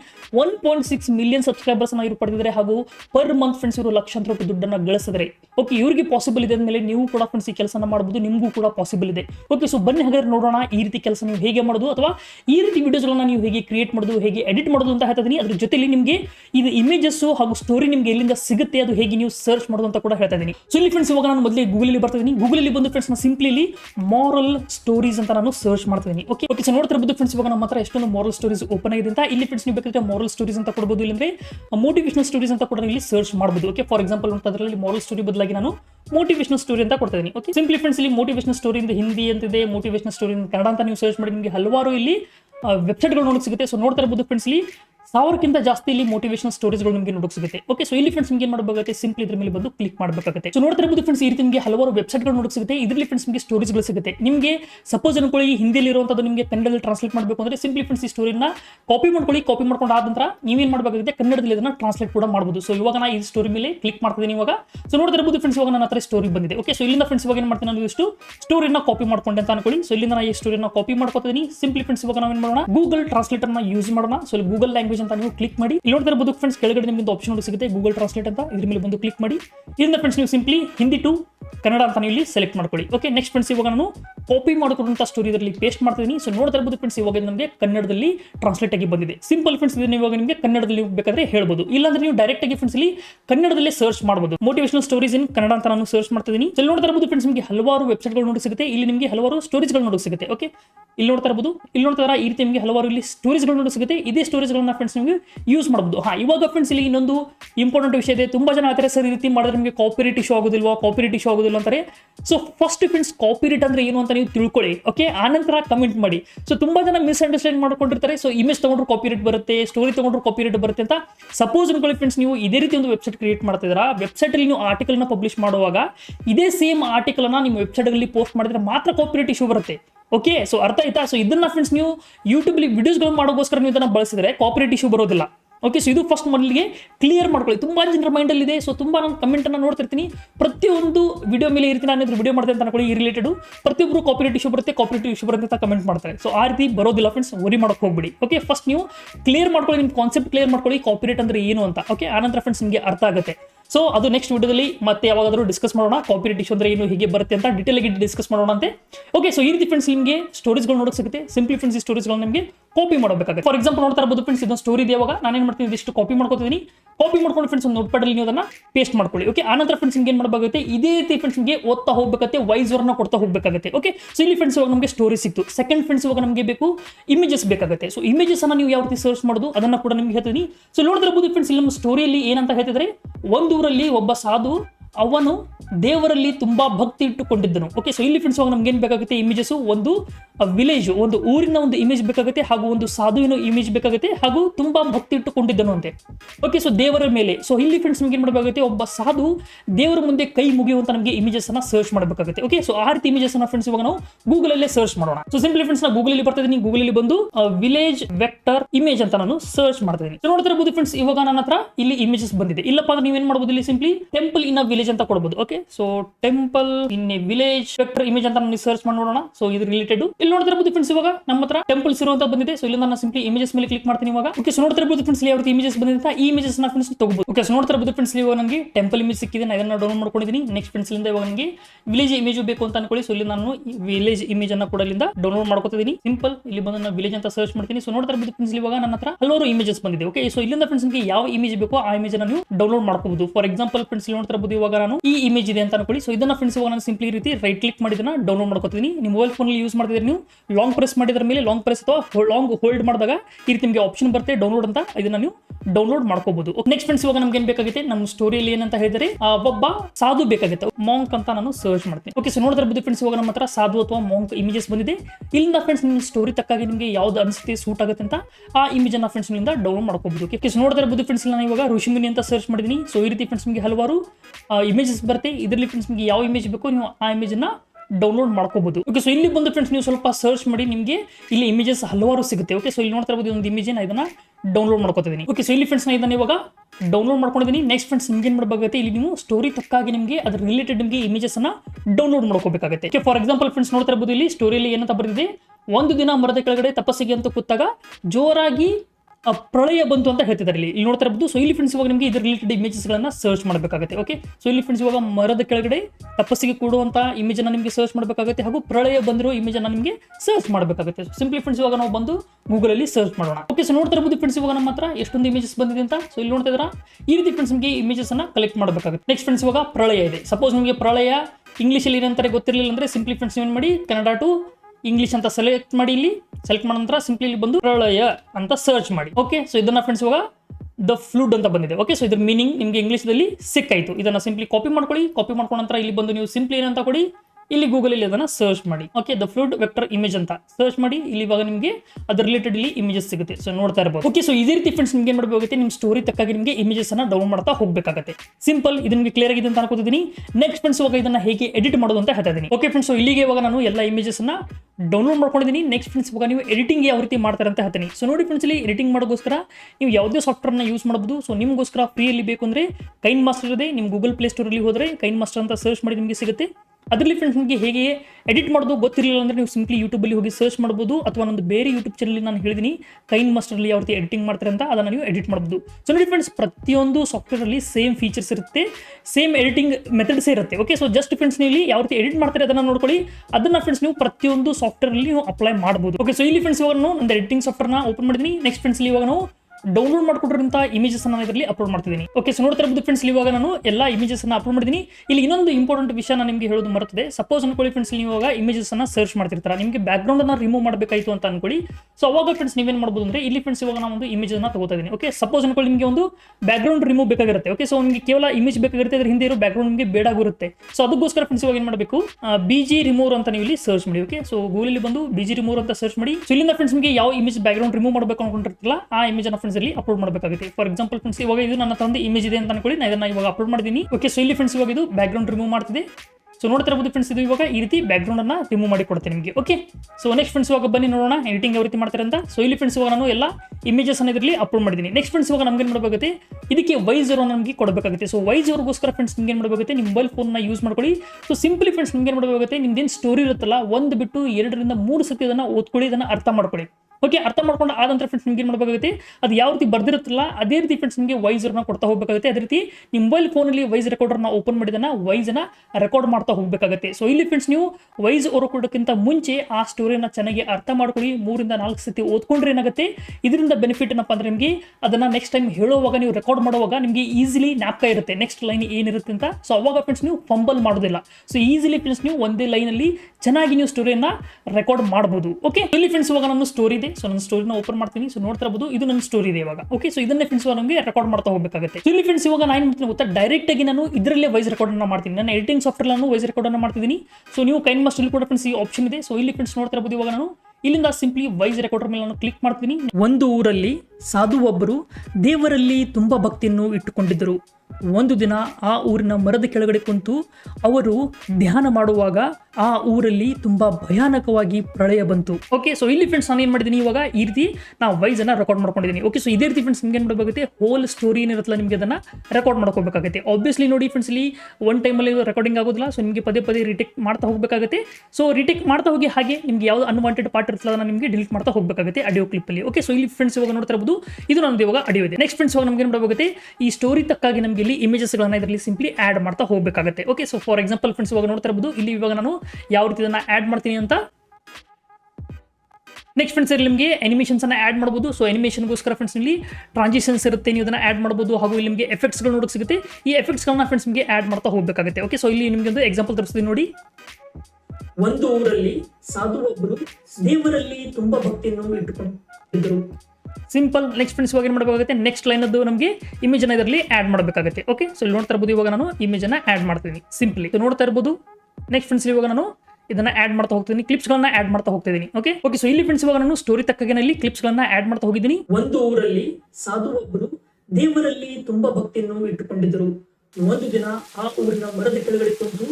ಒನ್ ಪಾಯಿಂಟ್ ಸಿಕ್ಸ್ ಮಿಲಿಯನ್ ಸಬ್ಸ್ಕ್ರೈಬರ್ಸ್ನ ಇವರು ಪಡೆದಿದ್ದಾರೆ ಹಾಗೂ ಪರ್ ಮಂತ್ ಫ್ರೆಂಡ್ಸ್ ಇವರು ಲಕ್ಷಾಂತರ ರೂಪಾಯಿ ದುಡ್ಡನ್ನು ಗಳಿಸಿದ್ರೆ ಓಕೆ ಇವರಿಗೆ ಪಾಸಿಬಲ್ ಇದೆ ಅಂದಮೇಲೆ ನೀವು ಕೂಡ ಫ್ರೆಂಡ್ಸ್ ಈ ಕೆಲಸನ ಮಾಡ್ಬೋದು, ನಿಮಗೂ ಕೂಡ ಪಾಸಿಬಲ್ ಇದೆ. ಓಕೆ ಸೊ ಬನ್ನಿ ಹಾಗಾದ್ರೆ ನೋಡೋಣ ಈ ರೀತಿ ಕೆಲಸ ನೀವು ಹೇಗೆ ಮಾಡೋದು ಅಥವಾ ಈ ರೀತಿ ವೀಡಿಯೋಸ್ಗಳನ್ನ ನೀವು ಹೇಗೆ ಕ್ರಿಯೇಟ್ ಮಾಡೋದು, ಹೇಗೆ ಎಡಿಟ್ ಮಾಡೋದು ಅಂತ ಹೇಳ್ತಾ ಇದ್ದೀನಿ ಅದ್ರ ಜೊತೆಲಿ ನಿಮಗೆ ಇದು ಇಮೇಜಸ್ ಹಾಗೂ ಸ್ಟೋರಿ ನಿಮಗೆ ಎಲ್ಲಿಂದ ಸಿಗುತ್ತೆ, ಅದು ಹೇಗೆ ನೀವು ಸರ್ಚ್ ಮಾಡೋದು ಅಂತ ಕೂಡ ಹೇಳ್ತಾ ಇದ್ದೀನಿ ಸೊ ಇಲ್ಲಿ ಫ್ರೆಂಡ್ಸ್ ಇವಾಗ ನಾನು ಮೊದಲೇ ಗೂಗಲಲ್ಲಿ ಬರ್ತಾ ಇದ್ದೀನಿ ಗೂಗಲಲ್ಲಿ ಬಂದು ಫ್ರೆಂಡ್ಸ್ ನಾನು ಸಿಂಪ್ಲಿ ಮಾರಲ್ ಸ್ಟೋರೀಸ್ ಅಂತ ನಾನು ಸರ್ಚ್ ಮಾಡ್ತಾ ಇದ್ದೀನಿ ಓಕೆ ಓಕೆ ಸೊ ನೋಡ್ತಾ ಇರ್ಬೋದು ಫ್ರೆಂಡ್ಸ್ ಇವಾಗ ನಮ್ಮ ಹತ್ರ ಎಷ್ಟೊಂದು ಮಾರಲ್ ಸ್ಟೋರೀಸ್ ಓಪನ್ ಆಗಿದೆ ಅಂತ. ಇಲ್ಲಿ ಫ್ರೆಂಡ್ಸ್ ನೀವು ಬೇಕಾದ್ರೆ ಮಾರಲ್ ಸ್ಟೋರೀಸ್ ಅಂತ ಕೊಡ್ಬೋದು, ಇಲ್ಲಂದ್ರೆ ಮೋಟಿವೇಶನಲ್ ಸ್ಟೋರೀಸ್ ಅಂತ ಕೂಡ ಇಲ್ಲಿ ಸರ್ಚ್ ಮಾಡ್ಬೋದು. ಓಕೆ ಫಾರ್ ಎಕ್ಸಾಂಪಲ್ ನೋಡ್ತಾ ಅದರಲ್ಲಿ ಮಾರಲ್ ಸ್ಟೋರಿ ಬದಲಾಗಿ ನಾನು ಮೋಟಿವೇಶನಲ್ ಸ್ಟೋರಿ ಅಂತ ಕೊಡ್ತಾ ಇದ್ದೀನಿ ಓಕೆ ಸಿಂಪ್ಲಿ ಫ್ರೆಂಡ್ಸ್ ಇಲ್ಲಿ ಮೋಟಿವೇಶನಲ್ ಸ್ಟೋರಿ ಹಿಂದಿ ಅಂತಿದೆ ಮೋಟಿವೇಶನಲ್ ಸ್ಟೋರಿ ಕನ್ನಡ ಅಂತ ನೀವು ಸರ್ಚ್ ಮಾಡಿ, ನಿಮಗೆ ಹಲವಾರು ಇಲ್ಲಿ ವೆಬ್ಸೈಟ್ಗಳು ನೋಡೋಕೆ ಸಿಗುತ್ತೆ. ಸೊ ನೋಡ್ತಾ ಇರ್ಬೋದು ಫ್ರೆಂಡ್ಸ್ ಇಲ್ಲಿ. ಸಾವಿರಕ್ಕಿಂತ ಜಾಸ್ತಿ ಇಲ್ಲಿ ಮೋಟಿವೇಶನ್ ಸ್ಟೋರೀಸ್ಗಳು ನಿಮಗೆ ನೋಡೋಕೆ ಸಿಗುತ್ತೆ. ಓಕೆ ಸೊ ಇಲ್ಲಿ ಫ್ರೆಂಡ್ಸ್ ನಿಮಗೆ ಏನು ಮಾಡಬೇಕಾಗುತ್ತೆ? ಸಿಂಪ್ಲಿ ಇದ್ರ ಮೇಲೆ ಬಂದು ಕ್ಲಿಕ್ ಮಾಡಬೇಕಾಗುತ್ತೆ. ಸೊ ನೋಡ್ತಾ ಇರಬಹುದು ಫ್ರೆಂಡ್ಸ್ ಈ ರೀತಿ ನಿಮಗೆ ಹಲವಾರು ವೆಬ್ಸೈಟ್ಗಳು ನೋಡೋಕೆ ಸಿಗುತ್ತೆ. ಇದರಲ್ಲಿ ಫ್ರೆಂಡ್ಸ್ ನಿಮಗೆ ಸ್ಟೋರೀಸ್ಗಳು ಸಿಗುತ್ತೆ. ನಿಮಗೆ ಸಪೋಸ್ ಅನ್ಕೊಳ್ಳಿ ಹಿಂದಿಯಲ್ಲಿ ಇರುವಂತದ್ದು ನಿಮಗೆ ಕನ್ನಡದಲ್ಲಿ ಟ್ರಾನ್ಸ್ಲೇಟ್ ಮಾಡಬೇಕು ಅಂದ್ರೆ ಸಿಂಪ್ಲಿ ಫ್ರೆಂಡ್ಸ್ ಈ ಸ್ಟೋರಿನ ಕಾಪಿ ಮಾಡ್ಕೊಳ್ಳಿ ಕಾಪಿ ಮಾಡ್ಕೊಂಡು ಆದ ನಂತರ ನೀವೇನು ಮಾಡಬೇಕಾಗುತ್ತೆ? ಕನ್ನಡದಲ್ಲಿ ಇದನ್ನ ಟ್ರಾನ್ಸ್ಲೇಟ್ ಕೂಡ ಮಾಡಬಹುದು ಸೊ ಇವಾಗ ನಾ ಈ ಸ್ಟೋರಿ ಮೇಲೆ ಕ್ಲಿಕ್ ಮಾಡ್ತಿದ್ದೀನಿ ಇವಾಗ. ಸೊ ನೋಡ್ತಾ ಇರಬಹುದು ಫ್ರೆಂಡ್ಸ್ ಇವಾಗ ನನ್ನ ಹತ್ರ ಸ್ಟೋರಿ ಬಂದಿದೆ. ಓಕೆ ಸೊ ಇಲ್ಲಿಂದ ಫ್ರೆಂಡ್ಸ್ ಇವಾಗ ಏನು ಮಾಡ್ತೀನಿ ನಾನು ಇಷ್ಟು ಸ್ಟೋರಿನ ಕಾಪಿ ಮಾಡ್ಕೊಂಡೆ ಅಂತ ಅನ್ಕೊಳ್ಳಿ. ಸೊ ಇಲ್ಲಿಂದ ನಾನು ಈ ಸ್ಟೋರಿನ ಕಾಪಿ ಮಾಡ್ಕೊತೀನಿ ಸಿಂಪ್ಲಿ ಫ್ರೆಂಡ್ಸ್ ಇವಾಗ ನಾವೇನು ಮಾಡೋಣ? ಗೂಗಲ್ ಟ್ರಾನ್ಸ್ಲೇಟರ್ನ ಯೂಸ್ ಮಾಡೋಣ. ಸೊ ಗೂಗಲ್ ಲ್ಯಾಂಗ್ವೇಜ್ ಅಂತ ನೀವು ಕ್ಲಿಕ್ ಮಾಡಿ. ಇಲ್ಲಿ ನೋಡ್ತಾ ಇರಬಹುದು ಫ್ರೆಂಡ್ಸ್ ಕೆಳಗಡೆ ನಿಮಗೆ ಆಪ್ಷನ್ ಸಿಗುತ್ತೆ. ಗೂಗಲ್ ಟ್ರಾನ್ಸ್ಲೇಟ್ ಅಂತ. ಇದ್ರ ಮೇಲೆ ಬಂದು ಕ್ಲಿಕ್ ಮಾಡಿ. ಇದರಿಂದ ಫ್ರೆಂಡ್ಸ್ ನೀವು ಸಿಂಪ್ಲಿ ಹಿಂದಿ ಟು ಕನ್ನಡ ಅಂತ ನೀವು ಇಲ್ಲಿ ಸೆಲೆಕ್ಟ್ ಮಾಡ್ಕೊಳ್ಳಿ. ಓಕೆ ನೆಕ್ಸ್ಟ್ ಫ್ರೆಂಡ್ಸ್ ಇವಾಗ ನಾನು ಕಾಪಿ ಮಾಡಿಕೊಂಡಂತ ಸ್ಟೋರಿ ಇದರಲ್ಲಿ ಪೇಸ್ಟ್ ಮಾಡ್ತಿದ್ದೀನಿ. ಸೊ ನೋಡ್ತಾ ಇರ್ಬೋದು ಫ್ರೆಂಡ್ಸ್ ಇವಾಗ ನಮಗೆ ಕನ್ನಡದಲ್ಲಿ ಟ್ರಾನ್ಸ್ಲೇಟ್ ಆಗಿ ಬಂದಿದೆ. ಸಿಂಪಲ್ ಫ್ರೆಂಡ್ಸ್ ಇದನ್ನು ಇವಾಗ ನಿಮಗೆ ಕನ್ನಡದಲ್ಲಿ ಬೇಕಾದ್ರೆ ಹೇಳ್ಬೋದು. ಇಲ್ಲಾಂದ್ರೆ ನೀವು ಡೈರೆಕ್ಟ್ ಆಗಿ ಫ್ರೆಂಡ್ಸ್ ಇಲ್ಲಿ ಕನ್ನಡದಲ್ಲೇ ಸರ್ಚ್ ಮಾಡಬಹುದು ಮೋಟಿವೇಶನಲ್ ಸ್ಟೋರೀಸ್ ಇನ್ ಕನ್ನಡ ಅಂತ ನಾನು ಸರ್ಚ್ ಮಾಡ್ತಿದ್ದೀನಿ. ಇಲ್ಲಿ ನೋಡ್ತಾ ಇರ್ಬೋದು ಫ್ರೆಂಡ್ಸ್ ನಿಮಗೆ ಹಲವಾರು ವೆಬ್ಸೈಟ್ಗಳು ನೋಡಿ ಸಿಗುತ್ತೆ. ಇಲ್ಲಿ ನಿಮಗೆ ಹಲವಾರು ಸ್ಟೋರೀಸ್ಗಳು ನೋಡಿ ಸಿಗುತ್ತೆ. ಓಕೆ ಇಲ್ಲಿ ನೋಡ್ತಾ ಇರ್ಬೋದು. ಇಲ್ಲಿ ನೋಡ್ತಾ ಈ ರೀತಿ ನಿಮಗೆ ಹಲವಾರು ಇಲ್ಲಿ ಸ್ಟೋರೀಸ್ಗಳು ನೋಡಿ ಸಿಗುತ್ತೆ. ಇದೇ ಸ್ಟೋರೀಸ್ಗಳನ್ನ ಫ್ರೆಂಡ್ಸ್ ನಿಮಗೆ ಯೂಸ್ ಮಾಡಬಹುದು ಹಾ, ಇವಾಗ ಫ್ರೆಂಡ್ಸ್ ಇಲ್ಲಿ ಇನ್ನೊಂದು ಇಂಪಾರ್ಟೆಂಟ್ ವಿಷಯ ಇದೆ. ತುಂಬಾ ಜನ ಆತರ ಸರ್ ಈ ರೀತಿ ಮಾಡಿದ್ರೆ ನಿಮಗೆ ಕಾಪಿರೇಟ್ ಇಶ್ಯೂ ಆಗೋದಿಲ್ವಾ? ಕಾಪಿರೇಟ್ ಇಶ್ಯೂ ಆಗೋದಿಲ್ಲ ಅಂತಾರೆ. ಸೊ ಫಸ್ಟ್ ಫ್ರೆಂಡ್ಸ್ ಕಾಪಿರೇಟ್ ಅಂದ್ರೆ ಏನು ಅಂತ ನೀವು ತಿಳ್ಕೊಳ್ಳಿ ಓಕೆ ಆನಂತರ ಕಮೆಂಟ್ ಮಾಡಿ. ಸೊ ತುಂಬಾ ಜನ ಮಿಸ್ಅಂಡರ್ಸ್ಟ್ಯಾಂಡ್ ಮಾಡ್ಕೊಂಡಿರ್ತಾರೆ. ಸೊ ಇಮೇಜ್ ತೊಗೊಂಡ್ರೆ ಕಾಪಿ ರೇಟ್ ಬರುತ್ತೆ ಸ್ಟೋರಿ ತಗೊಂಡ್ರು ಕಾಪಿರೇಟ್ ಬರುತ್ತೆ ಅಂತ. ಸಪೋಸ್ ಅನ್ಕೊಳ್ಳಿ ಫ್ರೆಂಡ್ಸ್ ನೀವು ಇದೇ ರೀತಿ ಒಂದು ವೆಬ್ಸೈಟ್ ಕ್ರಿಯೇಟ್ ಮಾಡ್ತಿದ್ದೀರಾ ವೆಬ್ಸೈಟ್ ಅಲ್ಲಿ ನೀವು ಆರ್ಟಿಕಲ್ನ ಪಬ್ಲಿಷ್ ಮಾಡುವಾಗ ಇದೇ ಸೇಮ್ ಆರ್ಟಿಕಲ್ ಅನ್ನ ನಿಮ್ಮ ವೆಬ್ಸೈಟ್ ಅಲ್ಲಿ ಪೋಸ್ಟ್ ಮಾಡಿದ್ರೆ ಮಾತ್ರ ಕಾಪಿರೇಟ್ ಇಶ್ಯೂ ಬರುತ್ತೆ ಓಕೆ ಸೊ ಅರ್ಥ ಆಯ್ತಾ? ಸೊ ಇದನ್ನ ಫ್ರೆಂಡ್ಸ್ ನೀವು ಯೂಟ್ಯೂಬ್ ವಿಡಿಯೋಸ್ಗಳು ಮಾಡೋಗೋಸ್ಕರ ನೀವು ಇದನ್ನ ಬಳಸಿದ್ರೆ ಕಾಪಿರೇಟ್ ಇಶ್ಯೂ ಬರೋದಿಲ್ಲ. ಓಕೆ ಸೊ ಇದು ಫಸ್ಟ್ ಮೊದಲಿಗೆ ಕ್ಲಿಯರ್ ಮಾಡ್ಕೊಳ್ಳಿ. ತುಂಬಾ ಜನರ ಮೈಂಡಲ್ಲಿ ಇದೆ ಸೊ ತುಂಬಾ ನಾನು ಕಮೆಂಟನ್ನು ನೋಡ್ತಿರ್ತೀನಿ. ಪ್ರತಿಯೊಂದು ವಿಡಿಯೋ ಮೇಲೆ ಇರ್ತೀನಿ ನಾನು ವಿಡಿಯೋ ಮಾಡ್ತೇನೆ ಅಂತ ಅನ್ಕೊಳ್ಳಿ ಈ ರಿಲೇಟೆಡ್ ಪ್ರತಿಯೊಬ್ಬರು ಕಾಪಿರೇಟ್ ಇಶ್ಯೂ ಬರುತ್ತೆ ಕಾಪಿರೇಟ್ ಇಶ್ಯೂ ಬರುತ್ತೆ ಅಂತ ಕಮೆಂಟ್ ಮಾಡ್ತಾರೆ. ಸೊ ಆ ರೀತಿ ಬರೋದಿಲ್ಲ ಫ್ರೆಂಡ್ಸ್ ವರಿ ಮಾಡೋಕೆ ಹೋಗ್ಬಿಡಿ. ಓಕೆ ಫಸ್ಟ್ ನೀವು ಕ್ಲಿಯರ್ ಮಾಡ್ಕೊಳ್ಳಿ ನಿಮ್ಮ ಕಾನ್ಸೆಪ್ಟ್ ಕ್ಲಿಯರ್ ಮಾಡ್ಕೊಳ್ಳಿ ಕಾಪಿರೇಟ್ ಅಂದ್ರೆ ಏನು ಅಂತ. ಓಕೆ ಆನಂತರ ಫ್ರೆಂಡ್ಸ್ ನಿಮಗೆ ಅರ್ಥ ಆಗುತ್ತೆ. ಸೊ ಅದು ನೆಕ್ಸ್ಟ್ ವಿಡಿಯೋದಲ್ಲಿ ಮತ್ತೆ ಯಾವಾಗಾದರೂ ಡಿಸ್ಕಸ್ ಮಾಡೋಣ ಕಾಂಪಿಟೇಟಿವ್ ಅಂದ್ರೆ ಏನು, ಹೇಗೆ ಬರುತ್ತೆ ಅಂತ ಡೀಟೇಲ್ ಆಗಿ ಡಿಸ್ಕಸ್ ಮಾಡೋಣ ಅಂತೆ. ಓಕೆ ಸೊ ಈ ರೀತಿ ಫ್ರೆಂಡ್ಸ್ ನಿಮಗೆ ಸ್ಟೋರೀಸ್ಗಳು ನೋಡಕ್ಕೆ ಸಿಗುತ್ತೆ. ಸಿಂಪ್ಲಿ ಫ್ರೆಂಡ್ಸ್ ಈ ಸ್ಟೋರೀಸ್ಗಳು ನಿಮಗೆ ಕಾಪಿ ಮಾಡಬೇಕಾಗುತ್ತೆ. ಫಾರ್ ಎಕ್ಸಾಂಪಲ್ ನೋಡ್ತಾ ಇರ್ಬೋದು ಫ್ರೆಂಡ್ಸ್ ಇದೊಂದು ಸ್ಟೋರಿ ಇದೆ ಇವಾಗ. ನಾನು ಏನು ಮಾಡ್ತೀನಿ, ಇದಿಷ್ಟು ಕಾಪಿ ಮಾಡ್ಕೊತೀನಿ ಕಾಪಿ ಮಾಡ್ಕೊಂಡು ಫ್ರೆಂಡ್ಸ್ ಒಂದು ನೋಟ್ಪ್ಯಾಡಲ್ಲಿ ನೀವು ಅದನ್ನ ಪೇಸ್ಟ್ ಮಾಡ್ಕೊಳ್ಳಿ ಓಕೆ ಆನಂತರ ಫ್ರೆಂಡ್ಸ್ ನಿಮ್ಗೆ ಏನು ಮಾಡಬೇಕಾಗುತ್ತೆ? ಇದೇ ರೀತಿ ಫ್ರೆಂಡ್ಸ್ ನಿಮಗೆ ಓದ್ತಾ ಹೋಗಬೇಕಾಗುತ್ತೆ ವೈಸ್ ವರ್ನ ಕೊಡ್ತಾ ಹೋಗಬೇಕಾಗುತ್ತೆ ಓಕೆ ಸೊ ಇಲ್ಲಿ ಫ್ರೆಂಡ್ಸ್ ಇವಾಗ ನಮಗೆ ಸ್ಟೋರಿ ಸಿಕ್ತು. ಸೆಕೆಂಡ್ ಫ್ರೆಂಡ್ಸ್ ಇವಾಗ ನಮಗೆ ಬೇಕು ಇಮೇಜಸ್ ಬೇಕಾಗುತ್ತೆ. ಸೊ ಇಮೇಜಸ್ ಅನ್ನ ನೀವು ಯಾವ ರೀತಿ ಸರ್ಚ್ ಮಾಡೋದು, ಅದನ್ನ ಕೂಡ ನಿಮ್ಗೆ ಹೇಳ್ತೀನಿ ಸೊ ನೋಡಿದಿರಬಹುದು ಫ್ರೆಂಡ್ಸ್ ಇಲ್ಲಿ ನಮ್ಮ ಸ್ಟೋರಿಯಲ್ಲಿ ಏನಂತ ಹೇಳ್ತಿದ್ರೆ, ಒಂದು ಊರಲ್ಲಿ ಒಬ್ಬ ಸಾಧು ಅವನು ದೇವರಲ್ಲಿ ತುಂಬಾ ಭಕ್ತಿ ಇಟ್ಟುಕೊಂಡಿದ್ದನು. ಓಕೆ ಸೊ ಇಲ್ಲಿ ಫ್ರೆಂಡ್ಸ್ ನಮ್ಗೆ ಏನು ಬೇಕಾಗುತ್ತೆ? ಇಮೇಜಸ್ ಒಂದು ವಿಲೇಜ್ ಒಂದು ಊರಿನ ಒಂದು ಇಮೇಜ್ ಬೇಕಾಗುತ್ತೆ ಹಾಗೂ ಒಂದು ಸಾಧುವಿನ ಇಮೇಜ್ ಬೇಕಾಗುತ್ತೆ ಹಾಗೂ ತುಂಬಾ ಭಕ್ತಿ ಇಟ್ಟುಕೊಂಡಿದ್ದನು ಅಂತೆ. ಓಕೆ ಸೊ ದೇವರ ಮೇಲೆ ಸೊ ಇಲ್ಲಿ ಫ್ರೆಂಡ್ಸ್ ನಮ್ಗೆ ಏನು ಮಾಡಬೇಕಾಗುತ್ತೆ? ಒಬ್ಬ ಸಾಧು ದೇವರ ಮುಂದೆ ಕೈ ಮುಗಿಯುವಂತ ನಮಗೆ ಇಮೇಜಸ್ ಅನ್ನ ಸರ್ಚ್ ಮಾಡಬೇಕಾಗುತ್ತೆ. ಓಕೆ ಸೊ ಆ ರೀತಿ ಇಮೇಜಸ್ ಅನ್ನ ಫ್ರೆಂಡ್ಸ್ ಇವಾಗ ನಾವು ಗೂಗಲ್ ಅಲ್ಲೇ ಸರ್ಚ್ ಮಾಡೋಣ. ಸೊ ಸಿಂಪ್ಲಿ ಫ್ರೆಂಡ್ಸ್ ನಾವು ಗೂಗಲ್ ಬರ್ತಾ ಇದ್ದೀನಿ ಗೂಗಲ್ ಅಲ್ಲಿ ಬಂದು ವಿಲೇಜ್ ವೆಕ್ಟರ್ ಇಮೇಜ್ ಅಂತ ನಾನು ಸರ್ಚ್ ಮಾಡ್ತಾ ಇದ್ದೀನಿ ಸೊ ನೋಡ್ತಾ ಫ್ರೆಂಡ್ಸ್ ಇವಾಗ ನನ್ನ ಹತ್ರ ಇಲ್ಲಿ ಇಮೇಜಸ್ ಬಂದಿದೆ. ಇಲ್ಲಪ್ಪ ಅಂದ್ರೆ ನೀವೇನ್ ಮಾಡಬಹುದು ಇಲ್ಲಿ simply temple in a village ಅಂತ ಕೊಡಬಹುದು okay so temple in village vector image ಅಂತ ನಮಗೆ ಸರ್ಚ್ ಮಾಡಿ ನೋಡೋಣ. ಸೊ ಇದು ರಿಲೇಟೆಡ್ ಇಲ್ಲಿ ನೋಡ್ತಿರಬಹುದು ಫ್ರೆಂಡ್ಸ್ ಇವಾಗ ನಮ್ಮ ಹತ್ರ ಟೆಂಪಲ್ಸ್ ಇರುವಂತ ಬಂದಿದೆ. ಸೊ ಇಲ್ಲಿ ನಾನು ಸಿಂಪ್ಲಿ ಇಮೇಜಸ್ ಮೇಲೆ ಕ್ಲಿಕ್ ಮಾಡ್ತೀನಿ ಇವಾಗ. ಓಕೆ ಸೊ ನೋಡ್ತಾ ಇರಬಹುದು ಫ್ರೆಂಡ್ಸ್ ಇಲ್ಲಿ ರೀತಿ ಇಮೇಜಸ್ ಬಂದಿದೆ ಈ ಇಮೇಜಸ್ನ ಫ್ರೆಂಡ್ಸ್ ತಗೋಬಹುದು ಓಕೆ ಸೊ ನೋಡ್ತಾ ಇರಬಹುದು ಫ್ರೆಂಡ್ಸ್ ಇವಾಗ ನನಗೆ ಟೆಂಪಲ್ ಇಮೇಜ್ ಸಿಕ್ಕಿದೆ. ನಾನು ಇದನ್ನ ಡೌನ್ಲೋಡ್ ಮಾಡ್ಕೊಂಡಿದ್ದೀನಿ ನೆಕ್ಸ್ಟ್ ಫ್ರೆಂಡ್ಸ್ ಇಲ್ಲಿಂದ ಇವಾಗ ನನಗೆ ವಿಲೇಜ್ ಇಮೇಜ್ ಬೇಕು ಅಂತ ಅನ್ಕೊಳ್ಳಿ. ಸೊ ಇಲ್ಲಿ ನಾನು ವಿಲೇಜ್ ಇಮೇಜ್ ಅನ್ನ ಕೂಡ ಇಲ್ಲಿಂದ ಡೌನ್ಲೋಡ್ ಮಾಡ್ಕೊತಿದ್ದೀನಿ ಸಿಂಪಲ್ ಇಲ್ಲಿ ಬಂದು ನಾನು ವಿಲೇಜ್ ಅಂತ ಸರ್ಚ್ ಮಾಡ್ತೀನಿ. ಸೊ ನೋಡ್ತಾ ಫ್ರೆಂಡ್ಸ್ ಇವಾಗ ನನ್ನ ಹತ್ರ ಹಲವಾರು ಇಮೇಜಸ್ ಬಂದಿದೆ. ಓಕೆ ಸೊ ಇಲ್ಲಿಂದ ಫ್ರೆಂಡ್ಸ್ ನಿಮಗೆ ಯಾವ ಇಮೇಜ್ ಬೇಕೋ ಆ ಇಮೇಜ್ ನೀವು ಡೌನ್ಲೋಡ್ ಮಾಡ್ಕೋಬಹುದು ಫಾರ್ ಎಕ್ಸಾಂಪಲ್ ಫ್ರೆಂಡ್ಸ್ ಇಲ್ಲಿ ನೋಡ್ತಾ ಇವಾಗ ನಾನು. ಈ ಇಮೇಜ್ ಇದೆ ಅಂತ ಅನ್ಕೊಳ್ಳಿ ಸೊ ಇದನ್ನ ಫ್ರೆಂಡ್ಸ್ ಇವಾಗ ನಾನು ಸಿಂಪ್ಲಿ ರೀತಿ ರೈಟ್ ಕ್ಲಿಕ್ ಮಾಡಿದನ್ನ ಡೌನ್ಲೋಡ್ ಮಾಡ್ಕೊತೀನಿ. ನಿಮ್ಮ ಮೊಬೈಲ್ ಫೋನ್ ಯೂಸ್ ಮಾಡಿದ್ರೆ ನೀವು ಲಾಂಗ್ ಪ್ರೆಸ್ ಮಾಡಿದ್ರ ಮೇಲೆ ಲಾಂಗ್ ಪ್ರೆಸ್ ಅಥವಾ ಲಾಂಗ್ ಹೋಲ್ಡ್ ಮಾಡಿದಾಗ ಈ ರೀತಿ ನಿಮಗೆ ಆಪ್ಷನ್ ಬರುತ್ತೆ ಡೌನ್ಲೋಡ್ ಅಂತ. ಇದನ್ನ ನೀವು ಡೌನ್ಲೋಡ್ ಮಾಡ್ಕೋಬಹುದು ನೆಕ್ಸ್ಟ್ ಫ್ರೆಂಡ್ಸ್ ಇವಾಗ ನಮ್ಗೆ ಏನ್ ಬೇಕಾಗುತ್ತೆ? ನಮ್ಮ ಸ್ಟೋರಿಯಲ್ಲಿ ಏನಂತ ಹೇಳಿದ್ರೆ ಒಬ್ಬ ಸಾಧು ಬೇಕಾಗುತ್ತೆ. ಮಾಂಕ್ ಅಂತ ನಾನು ಸರ್ಚ್ ಮಾಡ್ತೀನಿ. ಓಕೆ ಸೊ ನೋಡಿದ್ರೆ ಫ್ರೆಂಡ್ಸ್ ಇವಾಗ ನಮ್ಮ ಹತ್ರ ಸಾಧು ಅಥವಾ ಮಾಂಕ್ ಇಮೇಜಸ್ ಬಂದಿದೆ. ಇಲ್ಲಿಂದ ಫ್ರೆಂಡ್ಸ್ ನಿಮ್ಮ ಸ್ಟೋರಿ ತಕ್ಕಾಗಿ ನಿಮಗೆ ಯಾವ್ದು ಅನಿಸುತ್ತೆ ಸೂಟ್ ಆಗುತ್ತೆ ಅಂತ ಆ ಇಮೇಜ್ ಅನ್ನ ಫ್ರೆಂಡ್ಸ್ನಿಂದ ಡೌನ್ಲೋಡ್ ಮಾಡ್ಕೋಬಹುದು ಓಕೆ ಸೊ ನೋಡಿದ್ರೆ ಬುದ್ಧಿ ಫ್ರೆಂಡ್ಸ್ ನಾನು ಇವಾಗ ಋಷಿಮುನಿ ಅಂತ ಸರ್ಚ್ ಮಾಡಿದ್ದೀನಿ. ಸೊ ಈ ರೀತಿ ಫ್ರೆಂಡ್ಸ್ ನಿಮಗೆ ಹಲವಾರು ಇಮೇಜಸ್ ಬರುತ್ತೆ, ಇದರಲ್ಲಿ ಫ್ರೆಂಡ್ಸ್ ನಿಮಗೆ ಯಾವ ಇಮೇಜ್ ಬೇಕೋ ನೀವು ಆ ಇಮೇಜ್ ಅನ್ನ ಡೌನ್ಲೋಡ್ ಮಾಡ್ಕೋಬಹುದು ಓಕೆ ಸೊ ಇಲ್ಲಿ ಬಂದು ಫ್ರೆಂಡ್ಸ್ ನೀವು ಸ್ವಲ್ಪ ಸರ್ಚ್ ಮಾಡಿ ನಿಮಗೆ ಇಲ್ಲಿ ಇಮೇಜಸ್ ಹಲವಾರು ಸಿಗುತ್ತೆ. ಓಕೆ ಸೊ ಇಲ್ಲಿ ನೋಡ್ತಾ ಇರ್ಬೋದು ಒಂದು ಇಮೇಜ್ ಇದನ್ನ ಡೌನ್ಲೋಡ್ ಮಾಡ್ಕೋತಿದ್ದೀನಿ. ಓಕೆ ಸೊ ಇಲ್ಲಿ ಫ್ರೆಂಡ್ಸ್ ನಾನು ಇದನ್ನ ಇವಾಗ ಡೌನ್ಲೋಡ್ ಮಾಡ್ಕೊಂಡಿದ್ದೀನಿ. ನೆಕ್ಸ್ಟ್ ಫ್ರೆಂಡ್ಸ್ ನಿಮ್ಗೆ ಏನು ಮಾಡಬೇಕಾಗುತ್ತೆ, ಇಲ್ಲಿ ನೀವು ಸ್ಟೋರಿ ತಕ್ಕಾಗಿ ನಿಮಗೆ ಅದ್ರ ರಿಲೇಟೆಡ್ ನಿಮಗೆ ಇಮೇಜಸ್ ಅನ್ನ ಡೌನ್ಲೋಡ್ ಮಾಡ್ಕೋಬೇಕಾಗುತ್ತೆ. ಓಕೆ ಫಾರ್ ಎಕ್ಸಾಂಪಲ್ ಫ್ರೆಂಡ್ಸ್ ನೋಡ್ತಾ ಇರ್ಬೋದು ಇಲ್ಲಿ ಸ್ಟೋರಿಯಲ್ಲಿ ಏನಂತ ಬರೆದಿದೆ, ಒಂದು ದಿನ ಮರದ ಕೆಳಗಡೆ ತಪಸ್ಸಿಗೆ ಅಂತ ಕೂತಾಗ ಜೋರಾಗಿ ಪ್ರಳಯ ಬಂತು ಅಂತ ಹೇಳ್ತಿದ್ದಾರೆ ಇಲ್ಲಿ. ಇಲ್ಲಿ ನೋಡ್ತಾ ಇರಬಹುದು ಸೊ ಇಲ್ಲಿ ಫ್ರೆಂಡ್ಸ್ ಇವಾಗ ನಿಮಗೆ ಇದ್ರ ರಿಲೇಟೆಡ್ ಇಮೇಜಸ್ಗಳನ್ನು ಸರ್ಚ್ ಮಾಡಬೇಕಾಗುತ್ತೆ ಓಕೆ ಸೊ ಇಲ್ಲಿ ಫ್ರೆಂಡ್ಸ್ ಇವಾಗ ಮರದ ಕೆಳಗಡೆ ತಪಸ್ಸಿಗೆ ಕೂಡುವಂತ ಇಮೇಜ್ ಅನ್ನ ನಿಮಗೆ ಸರ್ಚ್ ಮಾಡಬೇಕಾಗುತ್ತೆ ಹಾಗೂ ಪ್ರಳಯ ಬಂದಿರೋ ಇಮೇಜ್ ಅನ್ನ ನಿಮಗೆ ಸರ್ಚ್ ಮಾಡಬೇಕಾಗುತ್ತೆ. ಸಿಂಪ್ಲಿ ಫ್ರೆಂಡ್ಸ್ ಇವಾಗ ನಾವು ಬಂದು ಗೂಗಲಲ್ಲಿ ಸರ್ಚ್ ಮಾಡೋಣ. ಓಕೆ ಸೊ ನೋಡ್ತಾ ಇರಬಹುದು ಫ್ರೆಂಡ್ಸ್ ಇವಾಗ ನಮ್ಮ ಹತ್ರ ಎಷ್ಟೊಂದು ಇಮೇಜಸ್ ಬಂದಿದೆ ಅಂತ. ಸೊ ಇಲ್ಲಿ ನೋಡ್ತಾ ಇದ್ದೀರಾ, ಈ ರೀತಿ ಫ್ರೆಂಡ್ಸ್ ನಿಮಗೆ ಇಮೇಜಸ್ ಅನ್ನ ಕಲೆಕ್ಟ್ ಮಾಡಬೇಕಾಗುತ್ತೆ. ನೆಕ್ಸ್ಟ್ ಫ್ರೆಂಡ್ಸ್ ಇವಾಗ ಪ್ರಳಯ ಇದೆ. ಸಪೋಸ್ ನಿಮಗೆ ಪ್ರಳಯ ಇಂಗ್ಲೀಷಲ್ಲಿ ಏನಂತಾರೆ ಗೊತ್ತಿರಲಿಲ್ಲ ಅಂದ್ರೆ ಸಿಂಪ್ಲಿ ಫ್ರೆಂಡ್ಸ್ ಏನು ಮಾಡಿ ಕನ್ನಡ ಟು ಇಂಗ್ಲಿಷ್ ಅಂತ ಸೆಲೆಕ್ಟ್ ಮಾಡಿ ಇಲ್ಲಿ ಸೆಲೆಕ್ಟ್ ಮಾಡಿದ ನಂತರ ಸಿಂಪ್ಲಿ ಇಲ್ಲಿ ಬಂದು ಪ್ರಳಯ ಅಂತ ಸರ್ಚ್ ಮಾಡಿ. ಓಕೆ ಸೊ ಇದನ್ನ ಫ್ರೆಂಡ್ಸ್ ಇವಾಗ ದ ಫ್ಲೂಡ್ ಅಂತ ಬಂದಿದೆ. ಓಕೆ ಸೊ ಇದ್ರ ಮೀನಿಂಗ್ ನಿಮಗೆ ಇಂಗ್ಲೀಷ್ದಲ್ಲಿ ಸಿಕ್ಕಾಯಿತು. ಇದನ್ನ ಸಿಂಪ್ಲಿ ಕಾಪಿ ಮಾಡ್ಕೊಳ್ಳಿ. ಕಾಪಿ ಮಾಡ್ಕೊಂಡ ನಂತರ ಇಲ್ಲಿ ಬಂದು ನೀವು ಸಿಂಪ್ಲಿ ಏನಂತ ಕೊಡಿ? ಇಲ್ಲಿ ಗೂಗಲ್ ಅಲ್ಲಿ ಅದನ್ನ ಸರ್ಚ್ ಮಾಡಿ. Okay the flood vector image ಅಂತ. ಸರ್ಚ್ ಮಾಡಿ, ಇಲ್ಲಿ ಇವಾಗ ನಿಮಗೆ ಅದ್ರ ರಿಲೇಟೆಡ್ ಇಲ್ಲಿ ಇಮೇಜಸ್ ಸಿಗುತ್ತೆ. ಸೊ ನೋಡ್ತಾ ಇರಬಹುದು ಓಕೆ ಸೊ ಇದೇ ರೀತಿ ಫ್ರೆಂಡ್ಸ್ ನಿಮ್ಗೆ ಮಾಡಬೇಕಾಗುತ್ತೆ ನಿಮ್ಮ ಸ್ಟೋರಿ ತಕ್ಕಾಗಿ ನಿಮಗೆ ಇಮೇಜಸ್ ಅನ್ನ ಡೌನ್ ಮಾಡ್ತಾ ಹೋಗಬೇಕಾಗುತ್ತೆ. ಸಿಂಪಲ್ ಇದು ನಿಮಗೆ ಕ್ಲಿಯರ್ ಆಗಿದೆ ಅಂತ ಅನ್ಕೋತಿದ್ದೀನಿ. ನೆಕ್ಸ್ಟ್ ಫ್ರೆಂಡ್ಸ್ ಇವಾಗ ಇದನ್ನ ಹೇಗೆ ಎಡಿಟ್ ಮಾಡೋದು ಅಂತ ಹೇಳ್ತಾ ಇದ್ದೀನಿ. ಓಕೆ ಫ್ರೆಂಡ್ಸ್ ಇಲ್ಲಿಗೆ ಇವಾಗ ನಾನು ಎಲ್ಲ ಇಮೇಜಸ್ ಅನ್ನ ಡೌನ್ಲೋಡ್ ಮಾಡ್ಕೊಂಡಿದ್ದೀನಿ. ನೆಕ್ಸ್ಟ್ ಫ್ರೆಂಡ್ಸ್ ಇವಾಗ ನೀವು ಎಡಿಟಿಂಗ್ ಯಾವ ರೀತಿ ಮಾಡ್ತಾರೆ ಅಂತ ಹೇಳ್ತೀನಿ. ಸೊ ನೋಡಿ ಫ್ರೆಂಡ್ಸ್ ಇಲ್ಲಿ ಎಡಿಟಿಂಗ್ ಮಾಡೋಕ್ಕೋಸ್ಕರ ನೀವು ಯಾವುದೇ ಸಾಫ್ಟ್ವೇರ್ನ ಯೂಸ್ ಮಾಡಬಹುದು. ಸೊ ನಿಮಗೋಸ್ಕರ ಫ್ರೀಯಲ್ಲಿ ಬೇಕು ಅಂದ್ರೆ ಕೈನ್ ಮಾಸ್ಟರ್ ಇದೆ ನಿಮ್ಮ ಗೂಗಲ್ ಪ್ಲೇ ಸ್ಟೋರಲ್ಲಿ ಹೋದ್ರೆ ಕೈನ್ ಮಾಸ್ಟರ್ ಅಂತ ಸರ್ಚ್ ಮಾಡಿ ನಿಮಗೆ ಸಿಗುತ್ತೆ. ಅದರಲ್ಲಿ ಫ್ರೆಂಡ್ಸ್ ನಿಮಗೆ ಹೇಗೆ ಎಡಿಟ್ ಮಾಡೋದು ಗೊತ್ತಿರಲಿಲ್ಲ ಅಂದರೆ ನೀವು ಸಿಂಪ್ಲಿ ಯೂಟ್ಯೂಬಲ್ಲಿ ಹೋಗಿ ಸರ್ಚ್ ಮಾಡ್ಬೋದು ಅಥವಾ ಒಂದು ಬೇರೆ ಯೂಟ್ಯೂಬ್ ಚಾನಲ್ ನಾನು ಹೇಳಿದೀನಿ, ಕೈನ್ ಮಾಸ್ಟರಲ್ಲಿ ಯಾವ ರೀತಿ ಎಡಿಟಿಂಗ್ ಮಾಡ್ತಾರೆ ಅಂತ ಅದನ್ನು ನೀವು ಎಡಿಟ್ ಮಾಡ್ಬೋದು. ಸೊ ನೋಡಿ ಫ್ರೆಂಡ್ಸ್ ಪ್ರತಿಯೊಂದು ಸಾಫ್ಟ್ವೇರಲ್ಲಿ ಸೇಮ್ ಫೀಚರ್ಸ್ ಇರುತ್ತೆ ಸೇಮ್ ಎಡಿಟಿಂಗ್ ಮೆಥಡ್ಸೇ ಇರುತ್ತೆ. ಓಕೆ ಸೊ ಜಸ್ಟ್ ಫ್ರೆಂಡ್ಸ್ ನೀವು ಯಾವ ರೀತಿ ಎಡಿಟ್ ಮಾಡ್ತಾರೆ ಅದನ್ನು ನೋಡ್ಕೊಳ್ಳಿ. ಅದನ್ನ ಫ್ರೆಂಡ್ಸ್ ನೀವು ಪ್ರತಿಯೊಂದು ಸಾಫ್ಟ್ವೇರಲ್ಲಿ ನೀವು ಅಪ್ಲೈ ಮಾಡ್ಬೋದು. ಓಕೆ ಸೊ ಇಲ್ಲಿ ಫ್ರೆಂಡ್ಸ್ ಇವಾಗ ನಾನು ಎಡಿಟಿಂಗ್ ಸಾಫ್ಟ್ವೇರ್ನ ಓಪನ್ ಮಾಡಿದೀನಿ. ನೆಕ್ಸ್ಟ್ ಫ್ರೆಂಡ್ಸ್ ಇವಾಗ ನಾವು ಡೌನ್ಲೋಡ್ ಮಾಡ್ಕೊಂಡಿರೋಂಥ ಇಮೇಜಸ್ ನಾನು ಇದರಲ್ಲಿ ಅಪ್ಲೋಡ್ ಮಾಡ್ತಿದ್ದೀನಿ. ಓಕೆ ಸೊ ನೋಡ್ತಾ ಇರ್ಬೋದು ಫ್ರೆಂಡ್ಸ್ ಇವಾಗ ನಾನು ಎಲ್ಲ ಇಮೇಜಸ್ ಅನ್ನ ಅಪ್ಲೋಡ್ ಮಾಡಿದ್ದೀನಿ. ಇಲ್ಲಿ ಇನ್ನೊಂದು ಇಂಪಾರ್ಟೆಂಟ್ ವಿಷಯ ನಾನು ನಿಮಗೆ ಹೇಳೋದು ಮರ್ತದೆ. ಸಪೋಸ್ ಅನ್ಕೊಳ್ಳಿ ಫ್ರೆಂಡ್ಸ್ ನೀವು ಇವಾಗ ಇಮೇಜಸ್ ಅನ್ನ ಸರ್ಚ್ ಮಾಡ್ತಿರ್ತಾರೆ. ನಿಮಗೆ ಬ್ಯಾಕ್ಗ್ರೌಂಡ್ ಅನ್ನ ರಿಮೂವ್ ಮಾಡಬೇಕಾಯಿತು ಅಂತ ಅನ್ಕೊಳ್ಳಿ. ಸೊ ಅವಾಗ ಫ್ರೆಂಡ್ಸ್ ನೀವೇನು ಮಾಡ್ಬೋದು ಅಂದ್ರೆ ಇಲ್ಲಿ ಫ್ರೆಂಡ್ಸ್ ಇವಾಗ ನಾನು ಒಂದು ಇಮೇಜ್ ಅನ್ನ ತಗೋತಾ ಇದ್ದೀನಿ. ಓಕೆ ಸಪೋಸ್ ಅನ್ಕೊಳ್ಳಿ ನಿಮಗೆ ಒಂದು ಬ್ಯಾಕ್ಗ್ರೌಂಡ್ ರಿಮೂವ್ ಬೇಕಾಗಿರುತ್ತೆ. ಓಕೆ ಸೊ ನಿಮಗೆ ಕೇವಲ ಇಮೇಜ್ ಬೇಕಾಗಿರುತ್ತೆ ಅದ್ರ ಹಿಂದೆ ಇರೋ ಬ್ಯಾಕ್ಗ್ರೌಂಡ್ ನಿಮಗೆ ಬೇಡ ಆಗಿರುತ್ತೆ ಸೊ ಅದಕ್ಕೋಸ್ಕರ ಫ್ರೆಂಡ್ಸ್ ಇವಾಗ ಏನು ಮಾಡಬೇಕು? ಬಿ ಜಿ ರಿಮೂವ್ ಅಂತ ನೀವು ಇಲ್ಲಿ ಸರ್ಚ್ ಮಾಡಿ. ಓಕೆ ಸೊ ಗೂಗಲಲ್ಲಿ ಬಂದು ಬಿ ಜಿ ರಿಮೂವ್ ಅಂತ ಸರ್ಚ್ ಮಾಡಿ. ಸೊ ಇಲ್ಲಿಂದ ಫ್ರೆಂಡ್ಸ್ ನಿಮಗೆ ಯಾವ ಇಮೇಜ್ ಬ್ಯಾಕ್ಗ್ರೌಂಡ್ ರಿಮೂವ್ ಮಾಡಬೇಕು ಅನ್ಕೊಂಡಿರ್ತಿಲ್ಲ ಆ ಇಮೇಜ್ ಅನ್ನ ಫ್ರೆಂಡ್ಸ್ ಇಲ್ಲಿ ಅಪ್ಲೋಡ್ ಮಾಡಬೇಕಾಗುತ್ತೆ. ಫಾರ್ ಎಕ್ಸಾಂಪಲ್ ಫ್ರೆಂಡ್ಸ್ ಇವಾಗ ಇದು ನನ್ನ ತಂದೆ ಇಮೇಜ್ ಇದೆ ಅಂತ ಅನ್ಕೊಳ್ಳಿ ನಾನು ಇದನ್ನ ಇವಾಗ ಅಪ್ಲೋಡ್ ಮಾಡ್ತೀನಿ ಓಕೆ ಸೊ ಇಲ್ಲಿ ಫ್ರೆಂಡ್ಸ್ ಇವಾಗ ಇದು ಬ್ಯಾಕ್ಗ್ರೌಂಡ್ ರಿಮೂವ್ ಮಾಡ್ತಿದೆ. ಸೊ ನೋಡ್ತಾ ಇರ್ಬೋದು ಫ್ರೆಂಡ್ಸ್ ಇದು ಇವಾಗ ಈ ರೀತಿ ಬ್ಯಾಕ್ಗ್ರೌಂಡ್ ಅನ್ನ ರಿಮೂವ್ ಮಾಡಿ ಕೊಡ್ತೇನೆ ನಿಮಗೆ. ಓಕೆ ಸೊ ನೆಕ್ಸ್ಟ್ ಫ್ರೆಂಡ್ಸ್ ಇವಾಗ ಬನ್ನಿ ನೋಡೋಣ ಎಡಿಟಿಂಗ್ ಯಾವ ರೀತಿ ಮಾಡ್ತಾರೆ ಅಂತ. ಸೊ ಇಲ್ಲಿ ಫ್ರೆಂಡ್ಸ್ ಇವಾಗ ನಾನು ಎಲ್ಲ ಇಮೇಜಸ್ ಅನ್ನ ಇದರಲ್ಲಿ ಅಪ್ಲೋಡ್ ಮಾಡಿದೀನಿ. ನೆಕ್ಸ್ಟ್ ಫ್ರೆಂಡ್ಸ್ ಇವಾಗ ನಮ್ಗೆ ಏನು ಮಾಡಬೇಕಾಗುತ್ತೆ? ಇದಕ್ಕೆ ವೈಸ್ ಜೀರೋ ನಮಗೆ ಕೊಡಬೇಕಾಗುತ್ತೆ. ಸೊ ವೈಸ್ ಜೀರೋಗೋಸ್ಕರ ಫ್ರೆಂಡ್ಸ್ ನಿಮ್ಗೆ ಏನು ಮಾಡಬೇಕಾಗುತ್ತೆ? ನಿಮ್ಮ ಮೊಬೈಲ್ ಫೋನ್ನ ಯೂಸ್ ಮಾಡ್ಕೊಳ್ಳಿ. ಸೊ ಸಿಂಪ್ಲಿ ಫ್ರೆಂಡ್ಸ್ ನಿಮ್ಗೆ ಏನು ಮಾಡಬೇಕಾಗುತ್ತೆ? ನಿಮ್ದೇನು ಸ್ಟೋರಿ ಇರುತ್ತಲ್ಲ, ಒಂದು ಬಿಟ್ಟು ಎರಡರಿಂದ ಮೂರು ಸತಿ ಅದನ್ನು ಓದ್ಕೊಳ್ಳಿ, ಇದನ್ನು ಅರ್ಥ ಮಾಡ್ಕೊಳ್ಳಿ. ಓಕೆ ಅರ್ಥ ಮಾಡ್ಕೊಂಡು ಆದ ನಂತರ ಫ್ರೆಂಡ್ಸ್ ನಿಮ್ಗೆ ಏನು ಮಾಡಬೇಕಾಗುತ್ತೆ? ಅದು ಯಾವ ರೀತಿ ಬರ್ದಿರುತ್ತಲ್ಲ, ಅದೇ ರೀತಿ ಫ್ರೆಂಡ್ಸ್ ನಿಮಗೆ ವೈಸರ್ನ ಕೊಡ್ತಾ ಹೋಗಬೇಕಾಗುತ್ತೆ. ಅದೇ ರೀತಿ ನಿಮ್ಮ ಮೊಬೈಲ್ ಫೋನಲ್ಲಿ ವೈಸ್ ರೆಕಾರ್ಡರ್ನ ಓಪನ್ ಮಾಡಿದನ್ನ ವೈಸನ್ನ ರೆಕಾರ್ಡ್ ಮಾಡ್ತಾ ಹೋಗಬೇಕಾಗುತ್ತೆ. ಸೊ ಇಲ್ಲಿ ಫ್ರೆಂಡ್ಸ್ ನೀವು ವೈಸ್ ಕೊಡೋಕ್ಕಿಂತ ಮುಂಚೆ ಆ ಸ್ಟೋರಿನ ಚೆನ್ನಾಗಿ ಅರ್ಥ ಮಾಡ್ಕೊಳ್ಳಿ. ಮೂರಿಂದ ನಾಲ್ಕು ಸತಿ ಓದ್ಕೊಂಡ್ರೆ ಏನಾಗುತ್ತೆ? ಇದರಿಂದ ಬೆನಿಫಿಟ್ ಏನಪ್ಪ ಅಂದ್ರೆ ನಿಮಗೆ ಅದನ್ನ ನೆಕ್ಸ್ಟ್ ಟೈಮ್ ಹೇಳುವಾಗ ನೀವು ರೆಕಾರ್ಡ್ ಮಾಡುವಾಗ ನಿಮಗೆ ಈಸಿಲಿ ಜ್ಞಾಪಕ ಇರುತ್ತೆ. ನೆಕ್ಸ್ಟ್ ಲೈನ್ ಏನಿರುತ್ತೆ ಅಂತ? ಸೊ ಅವಾಗ ಫ್ರೆಂಡ್ಸ್ ನೀವು ಫಂಬಲ್ ಮಾಡೋದಿಲ್ಲ. ಸೊ ಈಸಿಲಿ ಫ್ರೆಂಡ್ಸ್ ನೀವು ಒಂದೇ ಲೈನಲ್ಲಿ ಚೆನ್ನಾಗಿ ನೀವು ಸ್ಟೋರಿಯನ್ನ ರೆಕಾರ್ಡ್ ಮಾಡಬಹುದು ಓಕೆ ಇಲ್ಲಿ ಫ್ರೆಂಡ್ಸ್ ಇವಾಗ ನಾನು ಸ್ಟೋರಿ ಸೊ ನನ್ನ ಸ್ಟೋರಿನ ಓಪನ್ ಮಾಡ್ತೀನಿ. ಸೊ ನೋಡ್ತಾ ಇರಬಹುದು ಇದು ನನ್ನ ಸ್ಟೋರಿ ಇದೆ ಇವಾಗ. ಓಕೆ ಸೊ ಇದನ್ನೇ ಫ್ರೆಂಡ್ಸ್ ನಮಗೆ ರೆಕಾರ್ಡ್ ಮಾಡ್ತಾ ಹೋಗಬೇಕಾಗುತ್ತೆ. ಇಲ್ಲಿ ಫ್ರೆಂಡ್ಸ್ ಇವಾಗ ನಾನು ಮಾಡ್ತೀನಿ ಗೊತ್ತಾ? ಡೈರೆಕ್ಟ್ ಆಗಿ ನಾನು ಇದರಲ್ಲೇ ವೈಸ್ ರೆಕಾರ್ಡ್ ಅನ್ನ ಮಾಡ್ತೀನಿ. ನಾನು ಎಡಿಟಿಂಗ್ ಸಾಫ್ಟ್ವೇರ್ ನಾನು ವೈಸ್ ರೆಕಾರ್ಡ್ ಅನ್ನ ಮಾಡ್ತಿದ್ದೀನಿ. ಸೊ ನೀವು ಕೈನ್ ಮಾಸ್ಟರ್ ಕೂಡ ಫ್ರೆಂಡ್ಸ್ ಈ ಆಪ್ಷನ್ ಇದೆ. ಸೊ ಇಲ್ಲಿ ಫ್ರೆಂಡ್ಸ್ ನೋಡ್ತಾ ಇರಬಹುದು ಇವಾಗ ನಾನು. ಇಲ್ಲಿಂದ ಸಿಂಪ್ಲಿ ವೈಸ್ ರೆಕಾರ್ಡರ್ ಮೇಲೆ ನಾನು ಕ್ಲಿಕ್ ಮಾಡ್ತೀನಿ. ಒಂದು ಊರಲ್ಲಿ ಸಾಧು ಒಬ್ಬರು ದೇವರಲ್ಲಿ ತುಂಬಾ ಭಕ್ತಿಯನ್ನು ಇಟ್ಟುಕೊಂಡಿದ್ದರು. ಒಂದು ದಿನ ಆ ಊರಿನ ಮರದ ಕೆಳಗಡೆ ಕುಂತು ಅವರು ಧ್ಯಾನ ಮಾಡುವಾಗ ಆ ಊರಲ್ಲಿ ತುಂಬಾ ಭಯಾನಕವಾಗಿ ಪ್ರಳಯ ಬಂತು. ಓಕೆ ಸೊ ಇಲ್ಲಿ ಫ್ರೆಂಡ್ಸ್ ನಾನು ಏನು ಮಾಡಿದ್ದೀನಿ ಇವಾಗ? ಈ ರೀತಿ ನಾವು ವೈಸ್ ಅನ್ನ ರೆಕಾರ್ಡ್ ಮಾಡ್ಕೊಂಡಿದ್ದೀನಿ. ಓಕೆ ಸೊ ಇದೇ ರೀತಿ ಫ್ರೆಂಡ್ಸ್ ನಿಮ್ಗೆ ಏನು ಮಾಡಬೇಕಾಗುತ್ತೆ? ಹೋಲ್ ಸ್ಟೋರಿ ಏನಿರುತ್ತಲ್ಲ ನಿಮಗೆ ಅದನ್ನ ರೆಕಾರ್ಡ್ ಮಾಡ್ಕೋಬೇಕಾಗುತ್ತೆ ಆಬ್ವಿಯಸ್ಲಿ ನೋಡಿ ಫ್ರೆಂಡ್ಸ್ ಇಲ್ಲಿ ಒನ್ ಟೈಮಲ್ಲಿ ರೆಕಾರ್ಡಿಂಗ್ ಆಗೋದಿಲ್ಲ ಸೊ ನಿಮಗೆ ಪದೇ ಪದೇ ರಿಟೇಕ್ ಮಾಡ್ತಾ ಹೋಗಬೇಕಾಗುತ್ತೆ. ಸೊ ರಿಟೇಕ್ ಮಾಡ್ತಾ ಹೋಗಿ ಹಾಗೆ ನಿಮ್ಗೆ ಯಾವ್ದು ಅನ್ವಾಂಟೆಡ್ ಪಾರ್ಟ್ ಅದನ್ನ ನಿಮಗೆ ಡಿಲೀಟ್ ಮಾಡ್ತಾ ಹೋಗಬೇಕಾಗುತ್ತೆ ಆಡಿಯೋ ಕ್ಲಿಪ್ಪಲ್ಲಿ ಓಕೆ ಸೊ ಇಲ್ಲಿ ಫ್ರೆಂಡ್ಸ್ ಇವಾಗ ನೋಡ್ತಾ ಇರಬಹುದು ಇದು ನಮ್ದು ಇವಾಗ ಆಡಿಯೋ ಇದೆ. ನೆಕ್ಸ್ಟ್ ಫ್ರೆಂಡ್ಸ್ ಇವಾಗ ನಮಗೆ ಮಾಡಬೇಕಾಗುತ್ತೆ, ಈ ಸ್ಟೋರಿ ತಕ್ಕಾಗಿ ನಮಗೆ ಇಲ್ಲಿ ಇಮೇಜಸ್ಗಳನ್ನ ಇದರಲ್ಲಿ ಸಿಂಪ್ಲಿ ಆಡ್ ಮಾಡ್ತಾ ಹೋಗಬೇಕಾಗುತ್ತೆ. Okay so for example friends ಇವಾಗ ನೋಡ್ತಾ ಇರಬಹುದು ಇಲ್ಲಿ ಇವಾಗ ನಾನು ಯಾವ ರೀತಿ ಇದನ್ನ ಆಡ್ ಮಾಡ್ತೀನಿ ಅಂತ. ನೆಕ್ಸ್ಟ್ ಫ್ರೆಂಡ್ಸ್ ಇಲ್ಲಿ ನಿಮಗೆ ಅನ್ನ ಆಡ್ ಮಾಡಬಹುದು ಸೊ ಅನಿಮೇಷನ್ಗೋಸ್ಕರ ಫ್ರೆಂಡ್ಸ್ ಇಲ್ಲಿ ಟ್ರಾನ್ಸಿಷನ್ಸ್ ಇರುತ್ತೆ, ನೀವು ಅದನ್ನ ಆಡ್ ಮಾಡಬಹುದು ಹಾಗೂ ಇಲ್ಲಿ ನಿಮಗೆ ಎಫೆಕ್ಟ್ಸ್ಗಳು ನೋಡೋಕೆ ಸಿಗುತ್ತೆ. ಈ ಎಫೆಕ್ಟ್ಸ್ಗಳನ್ನ ಫ್ರೆಂಡ್ಸ್ ನಿಮಗೆ ಆಡ್ ಮಾಡ್ತಾ ಹೋಗಬೇಕಾಗುತ್ತೆ. ಓಕೆ ಸೊ ಇಲ್ಲಿ ನಿಮಗೆ ಒಂದು ಎಕ್ಸಾಂಪಲ್ ತೋರಿಸ್ತೀನಿ ನೋಡಿ. ಒಂದು ಊರಲ್ಲಿ ಸಾಧು ಒಬ್ಬರು ದೇವರಲ್ಲಿ ತುಂಬಾ ಭಕ್ತಿಯನ್ನು ಇಟ್ಟುಕೊಂಡಿದ್ದರು. ಸಿಂಪಲ್ ನೆಕ್ಸ್ಟ್ ಫ್ರೆಂಡ್ಸ್ ಇವಾಗ ಏನು ಮಾಡಬೇಕಾಗುತ್ತೆ? ನೆಕ್ಸ್ಟ್ ಲೈನ್ ಅದು ನಮಗೆ ಇಮೇಜ್ ಅನ್ನ ಇದರಲ್ಲಿ ಆಡ್ ಮಾಡಬೇಕಾಗುತ್ತೆ. ಓಕೆ ಸೊ ಇಲ್ಲಿ ನೋಡ್ತಾ ಇರ್ಬೋದು ಇವಾಗ ನಾನು ಇಮೇಜ್ ಅನ್ನ ಆಡ್ ಮಾಡ್ತೀನಿ ಸಿಂಪ್ಲಿ ನೋಡ್ತಾ ಇರ್ಬೋದು ನೆಕ್ಸ್ಟ್ ಫ್ರೆಂಡ್ಸ್ ಇವಾಗ ನಾನು ಇದನ್ನ ಆಡ್ ಮಾಡ್ತಾ ಹೋಗ್ತೀನಿ ಕ್ಲಿಪ್ಸ್ಗಳನ್ನ ಆಡ್ ಮಾಡ್ತಾ ಹೋಗ್ತಿದ್ದೀನಿ. ಓಕೆ ಓಕೆ ಸೊ ಇಲ್ಲಿ ಫ್ರೆಂಡ್ಸ್ ಇವಾಗ ನಾನು ಸ್ಟೋರಿ ತಕ್ಕಾಗೆ ಕ್ಲಿಪ್ಸ್ ಕ್ಲಿಪ್ಸ್ಗಳನ್ನ ಆಡ್ ಮಾಡ್ತಾ ಹೋಗಿದ್ದೀನಿ. ಒಂದು ಊರಲ್ಲಿ ಸಾಧು ಒಬ್ಬರು ದೇವರಲ್ಲಿ ತುಂಬಾ ಭಕ್ತಿಯನ್ನು ಇಟ್ಟುಕೊಂಡಿದ್ದರು. ಒಂದು ದಿನ ಆ ಊರಿನ ಮರದ ಕೆಳಗಡೆ ತಂದು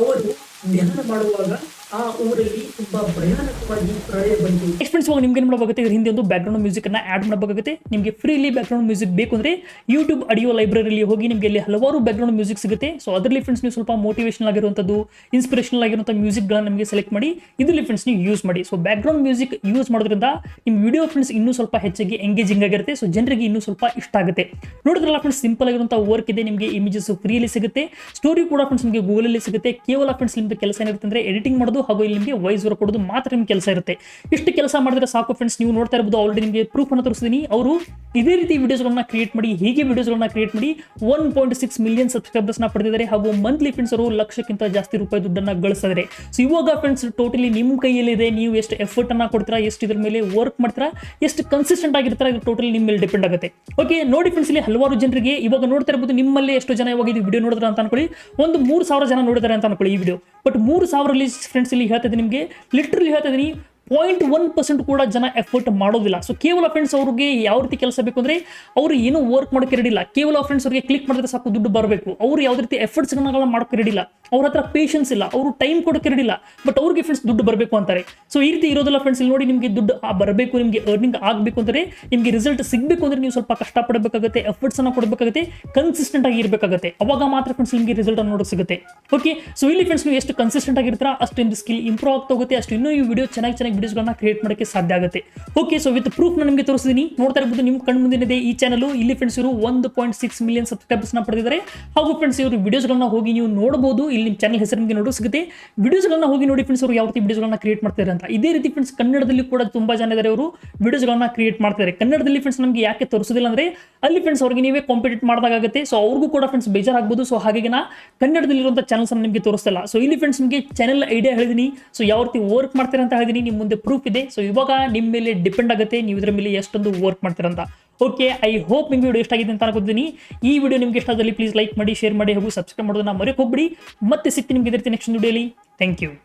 ಅವರು ಧ್ಯಾನ ಮಾಡುವಾಗ ಆ ಊರಲ್ಲಿ ತುಂಬಾ ಭಯಾನಕವಾಗಿ ಪ್ರಳಯ ಬಂತು ಫ್ರೆಂಡ್ಸ್ ಇವಾಗ ನಿಮ್ಗೆ ಏನು ಮಾಡಬೇಕಾಗುತ್ತೆ? ಇದ್ರ ಹಿಂದೆ ಒಂದು ಬ್ಯಾಕ್ಗ್ರೌಂಡ್ ಮ್ಯೂಸಿಕ್ ಆ್ಯಡ್ ಮಾಡಬೇಕಾಗುತ್ತೆ. ನಿಮಗೆ ಫ್ರೀಲಿ ಬ್ಯಾಕ್ಗ್ರೌಂಡ್ ಮ್ಯೂಸಿಕ್ ಬೇಕು ಅಂದ್ರೆ ಯೂಟ್ಯೂಬ್ ಆಡಿಯೋ ಲೈಬ್ರರಿಲಿ ಹೋಗಿ ನಿಮಗೆ ಅಲ್ಲಿ ಹಲವಾರು ಬ್ಯಾಕ್ಗ್ರೌಂಡ್ ಮ್ಯೂಸಿಕ್ ಸಿಗುತ್ತೆ. ಸೊ ಅದರಲ್ಲಿ ಫ್ರೆಂಡ್ಸ್ ನೀವು ಸ್ವಲ್ಪ ಮೋಟಿವೇಶನ್ ಆಗಿರುವಂಥದ್ದು ಇನ್ಸ್ಪಿರೇಷನಲ್ ಆಗಿರುವಂಥ ಮ್ಯೂಸಿಕ್ಗಳನ್ನ ನಿಮಗೆ ಸೆಲೆಕ್ಟ್ ಮಾಡಿ, ಇದರಲ್ಲಿ ಫ್ರೆಂಡ್ಸ್ ನೀವು ಯೂಸ್ ಮಾಡಿ. ಸೊ ಬ್ಯಾಕ್ಗ್ರೌಂಡ್ ಮ್ಯೂಸಿಕ್ ಯೂಸ್ ಮಾಡೋದ್ರಿಂದ ನಿಮ್ಮ ವಿಡಿಯೋ ಫ್ರೆಂಡ್ಸ್ ಇನ್ನೂ ಸ್ವಲ್ಪ ಹೆಚ್ಚಾಗಿ ಎಂಗೇಜಿಂಗ್ ಆಗಿರುತ್ತೆ. ಸೊ ಜನರಿಗೆ ಇನ್ನೂ ಸ್ವಲ್ಪ ಇಷ್ಟ ಆಗುತ್ತೆ. ನೋಡಿದ್ರಲ್ಲ ಫ್ರೆಂಡ್ಸ್ ಸಿಂಪಲ್ ಆಗಿರುವಂಥ ವರ್ಕ್ ಇದೆ, ನಿಮಗೆ ಇಮೇಜಸ್ ಫ್ರೀಲಿ ಸಿಗುತ್ತೆ. ಸ್ಟೋರಿ ಕೂಡ ಫ್ರೆಂಡ್ಸ್ ನಿಮಗೆ ಗೂಗಲಲ್ಲಿ ಸಿಗುತ್ತೆ. ಕೇವಲ ಫ್ರೆಂಡ್ಸ್ ನಿಮ್ದು ಕೆಲಸ ಏನಿರುತ್ತೆ ಅಂದ್ರೆ ಎಡಿಟಿಂಗ್ ಮಾಡೋದು ಹಾಗೂ ಇಲ್ಲಿ ನಿಮಗೆ ವಾಯ್ಸ್ ವರ್ಕ್ ಕೊಡೋದು ಮಾತ್ರ ನಿಮ್ಮ ಕೆಲಸ ಇರುತ್ತೆ. ಇಷ್ಟು ಕೆಲಸ ಮಾಡಿದ್ರೆ ಸಾಕು ಫ್ರೆಂಡ್ಸ್ ನೀವು ನೋಡ್ತಾ ಇರ್ಬೋದು ಆಲ್ರೆಡಿ ನಿಮಗೆ ಪ್ರೂಫ್ ಅನ್ನು ತೋರಿಸಿದ್ದೀನಿ ಅವರು ಇದೇ ರೀತಿ ವಿಡಿಯೋಸ್ಗಳನ್ನ ಕ್ರಿಯೇಟ್ ಮಾಡಿ, ಹೀಗೆ ವಿಡಿಯೋಸ್ಗಳನ್ನ ಕ್ರಿಯೇಟ್ ಮಾಡಿ ಒನ್ ಪಾಯಿಂಟ್ ಸಿಕ್ಸ್ ಮಿಲಿಯನ್ ಸಬ್ಸ್ಕ್ರೈಬರ್ಸ್ನ ಪಡೆದಿದ್ದಾರೆ ಹಾಗೂ ಮಂತ್ಲಿ ಫ್ರೆಂಡ್ಸ್ ಅವರು ಲಕ್ಷಕ್ಕಿಂತ ಜಾಸ್ತಿ ರೂಪಾಯಿ ದುಡ್ಡನ್ನು ಗಳಿಸಿದ್ರೆ ಸೊ ಇವಾಗ ಫ್ರೆಂಡ್ಸ್ ಟೋಟಲಿ ನಿಮ್ಮ ಕೈಯಲ್ಲಿದೆ, ನೀವು ಎಷ್ಟು ಎಫರ್ಟ್ ಅನ್ನ ಕೊಡ್ತೀರಾ, ಎಷ್ಟು ಇದ್ರ ಮೇಲೆ ವರ್ಕ್ ಮಾಡ್ತೀರಾ, ಎಷ್ಟು ಕನ್ಸಿಸ್ಟೆಂಟ್ ಆಗಿರ್ತಾರೆ, ಇದು ಟೋಟಲಿ ನಿಮ್ಮ ಮೇಲೆ ಡಿಪೆಂಡ್ ಆಗುತ್ತೆ. ಓಕೆ ನೋಡಿ ಫ್ರೆಂಡ್ಸ್ ಇಲ್ಲಿ ಹಲವಾರು ಜನರಿಗೆ ಇವಾಗ ನೋಡ್ತಾ ಇರ್ಬೋದು ನಿಮ್ಮಲ್ಲಿ ಎಷ್ಟು ಜನ ಇವಾಗ ಇದು ವಿಡಿಯೋ ನೋಡಿದ್ರೆ ಅಂತ ಅನ್ಕೊಳ್ಳಿ. ಒಂದು ಮೂರು ಸಾವಿರ ಜನ ನೋಡಿದ್ದಾರೆ ಅಂತ ಅನ್ಕೊಳ್ಳಿ ಈ ವಿಡಿಯೋ ಬಟ್ ಮೂರು ಸಾವಿರ ಫ್ರೆಂಡ್ಸ್ ಇಲ್ಲಿ ಹೇಳ್ತಾ ಇದ್ದೀನಿ ನಿಮಗೆ. ಲಿಟ್ರಲಿ ಹೇಳ್ತಾ ಇದ್ದೀನಿ. ಪಾಯಿಂಟ್ ಒನ್ ಪರ್ಸೆಂಟ್ ಕೂಡ ಜನ ಎಫರ್ಟ್ ಮಾಡೋದಿಲ್ಲ. ಸೊ ಕೇವಲ ಫ್ರೆಂಡ್ಸ್ ಅವ್ರಿಗೆ ಯಾವ ರೀತಿ ಕೆಲಸ ಬೇಕು ಅಂದರೆ, ಅವರು ಏನೂ ವರ್ಕ್ ಮಾಡೋಕೆ ರೆಡಿಲ್ಲ ಕೇವಲ ಫ್ರೆಂಡ್ಸ್ ಅವರಿಗೆ ಕ್ಲಿಕ್ ಮಾಡಿದ್ರೆ ಸಾಕು, ದುಡ್ಡು ಬರಬೇಕು. ಅವ್ರು ಯಾವ ರೀತಿ ಎಫರ್ಟ್ಸ್ ಮಾಡೋಕೆ ರೆಡಿಲ್ಲ ಅವ್ರ ಹತ್ರ ಪೇಷನ್ಸ್ ಇಲ್ಲ. ಅವರು ಟೈಮ್ ಕೊಡೋಕೆ ರೆಡಿಲ್ಲ ಬಟ್ ಅವ್ರಿಗೆ ಫ್ರೆಂಡ್ಸ್ ದುಡ್ಡು ಬರಬೇಕು ಅಂತಾರೆ. ಸೊ ಈ ರೀತಿ ಇರೋದಿಲ್ಲ ಫ್ರೆಂಡ್ಸ್ ಇಲ್ಲಿ ನೋಡಿ ನಿಮಗೆ ದುಡ್ಡು ಬರಬೇಕು, ನಿಮಗೆ ಅರ್ನಿಂಗ್ ಆಗಬೇಕು ಅಂದರೆ, ನಿಮಗೆ ರಿಸಲ್ಟ್ ಸಿಗಬೇಕು ಅಂದರೆ ನೀವು ಸ್ವಲ್ಪ ಕಷ್ಟಪಡಬೇಕಾಗುತ್ತೆ ಎಫರ್ಟ್ಸ್ ಅನ್ನ ಕೊಡಬೇಕಾಗುತ್ತೆ ಕನ್ಸಿಸ್ಟೆಂಟ್ ಆಗಿ ಇರಬೇಕಾಗುತ್ತೆ. ಅವಾಗ ಮಾತ್ರ ಫ್ರೆಂಡ್ಸ್ ನಿಮಗೆ ರಿಸಲ್ಟ್ ಅನ್ನು ನೋಡೋಕೆ ಸಿಗುತ್ತೆ. ಓಕೆ ಸೊ ಇಲ್ಲಿ ಫ್ರೆಂಡ್ಸ್ ನೀವು ಎಷ್ಟು ಕನ್ಸಿಸ್ಟೆಂಟ್ ಆಗಿರ್ತಾರ ಅಷ್ಟು ನಿಮ್ದು ಸ್ಕಿಲ್ ಇಂಪ್ರೂವ್ ಆಗ್ತಾ ಹೋಗುತ್ತೆ. ಅಷ್ಟು ಇನ್ನೂ ಈ ವಿಡಿಯೋ ಚೆನ್ನಾಗಿ ಚೆನ್ನಾಗಿ ವಿಡಿಯೋಸ್ಗಳನ್ನ ಕ್ರಿಯೇಟ್ ಮಾಡಕ್ಕೆ ಸಾಧ್ಯ ಆಗುತ್ತೆ. ಓಕೆ ಸೊ ವಿತ್ನ ನಿಮಗೆ ತೋರಿಸಿದ್ದೀನಿ ನೋಡ್ತಾ ಇರ್ಬೋದು, ನಿಮ್ಮ ಕಣ್ಣು ಮುಂದಿನಿದೆ ಈ ಚಾನಲ್ ಇಲ್ಲಿ ಫ್ರೆಂಡ್ಸ್ ಇವರು ಒಂದು ಪಾಯಿಂಟ್ ಸಿಕ್ಸ್ ಮಿಲಿಯನ್ ಸಬ್ಸ್ಕ್ರೈಬರ್ಸ್ನ ಪಡೆದಿದ್ದಾರೆ. ಹಾಗೂ ಫ್ರೆಂಡ್ಸ್ ಇವರು ವಿಡಿಯೋಸ್ಗಳನ್ನ ಹೋಗಿ ನೀವು ನೋಡಬಹುದು ಇಲ್ಲಿ ನಿಮ್ಮ ಚಾನಲ್ ಹೆಸರು ನಿಮಗೆ ನೋಡೋ ಸಿಗುತ್ತೆ. ವಿಡಿಯೋಸ್ಗಳನ್ನ ಹೋಗಿ ನೋಡಿ ಫ್ರೆಂಡ್ಸ್ ಅವರು ಯಾವ ರೀತಿ ವಿಡಿಯೋಸ್ಗಳನ್ನ ಕ್ರಿಯೇಟ್ ಮಾಡ್ತಾರೆ ಅಂತ. ಇದೇ ರೀತಿ ಫ್ರೆಂಡ್ಸ್ ಕನ್ನಡದಲ್ಲಿ ಕೂಡ ತುಂಬಾ ಜನ ಇದ್ದಾರೆ ಅವರು ವಿಡಿಯೋಸ್ಗಳನ್ನ ಕ್ರಿಯೇಟ್ ಮಾಡ್ತಾರೆ ಕನ್ನಡದಲ್ಲಿ ಫ್ರೆಂಡ್ಸ್ ನಮಗೆ ಯಾಕೆ ತೋರಿಸೋದಿಲ್ಲ ಅಂದ್ರೆ ಅಲ್ಲಿ ಫ್ರೆಂಡ್ಸ್ ಅವ್ರಿಗೆ ನೀವೇ ಕಾಂಪಿಟೇಟ್ ಮಾಡಿದಾಗುತ್ತೆ ಸೊ ಅವ್ರಿಗೂ ಕೂಡ ಫ್ರೆಂಡ್ಸ್ ಬೇಜಾರಾಗ್ಬೋದು. ಸೊ ಹಾಗಾಗಿ ನಾ ಕನ್ನಡದಲ್ಲಿರುವಂಥ ಚಾನಲ್ಸ್ ನಿಮಗೆ ತೋರಿಸ್ತಿಲ್ಲ ಸೊ ಇಲ್ಲಿ ಫ್ರೆಂಡ್ಸ್ ನಿಮಗೆ ಚಾನಲ್ ಐಡಿಯಾ ಹೇಳಿದೀನಿ. ಸೊ ಯಾವ ರೀತಿ ವರ್ಕ್ ಮಾಡ್ತಾರೆ ಅಂತ ಹೇಳಿದೀನಿ. ನಿಮ್ಮ ಮುಂದೆ ಪ್ರೂಫ್ ಇದೆ. ಸೊ ಇವಾಗ ನಿಮ್ಮ ಮೇಲೆ ಡಿಪೆಂಡ್ ಆಗುತ್ತೆ, ನೀವು ಇದರ ಮೇಲೆ ಎಷ್ಟೊಂದು ವರ್ಕ್ ಮಾಡ್ತೀರಂತ. ಓಕೆ ಐ ಹೋಪ್ ನಿಮ್ಗೆ ವಿಡಿಯೋ ಇಷ್ಟ ಆಗಿದೆ ಅಂತ ಅನ್ಕೋತೀನಿ. ಈ ವಿಡಿಯೋ ನಿಮ್ಗೆ ಇಷ್ಟ ಆದಲ್ಲಿ ಪ್ಲೀಸ್ ಲೈಕ್ ಮಾಡಿ ಶೇರ್ ಮಾಡಿ ಹಾಗೂ ಸಬ್ಸ್ಕ್ರೈಬ್ ಮಾಡೋದನ್ನ ಮರೆಯೋಕೆ ಹೋಗ್ಬಿಡಿ ಮತ್ತೆ ಸಿಗ್ತೀನಿ ನಿಮ್ಗೆ ಇದೇ ನೆಕ್ಸ್ಟ್ ವಿಡಿಯೋಲಿ ಥ್ಯಾಂಕ್ ಯು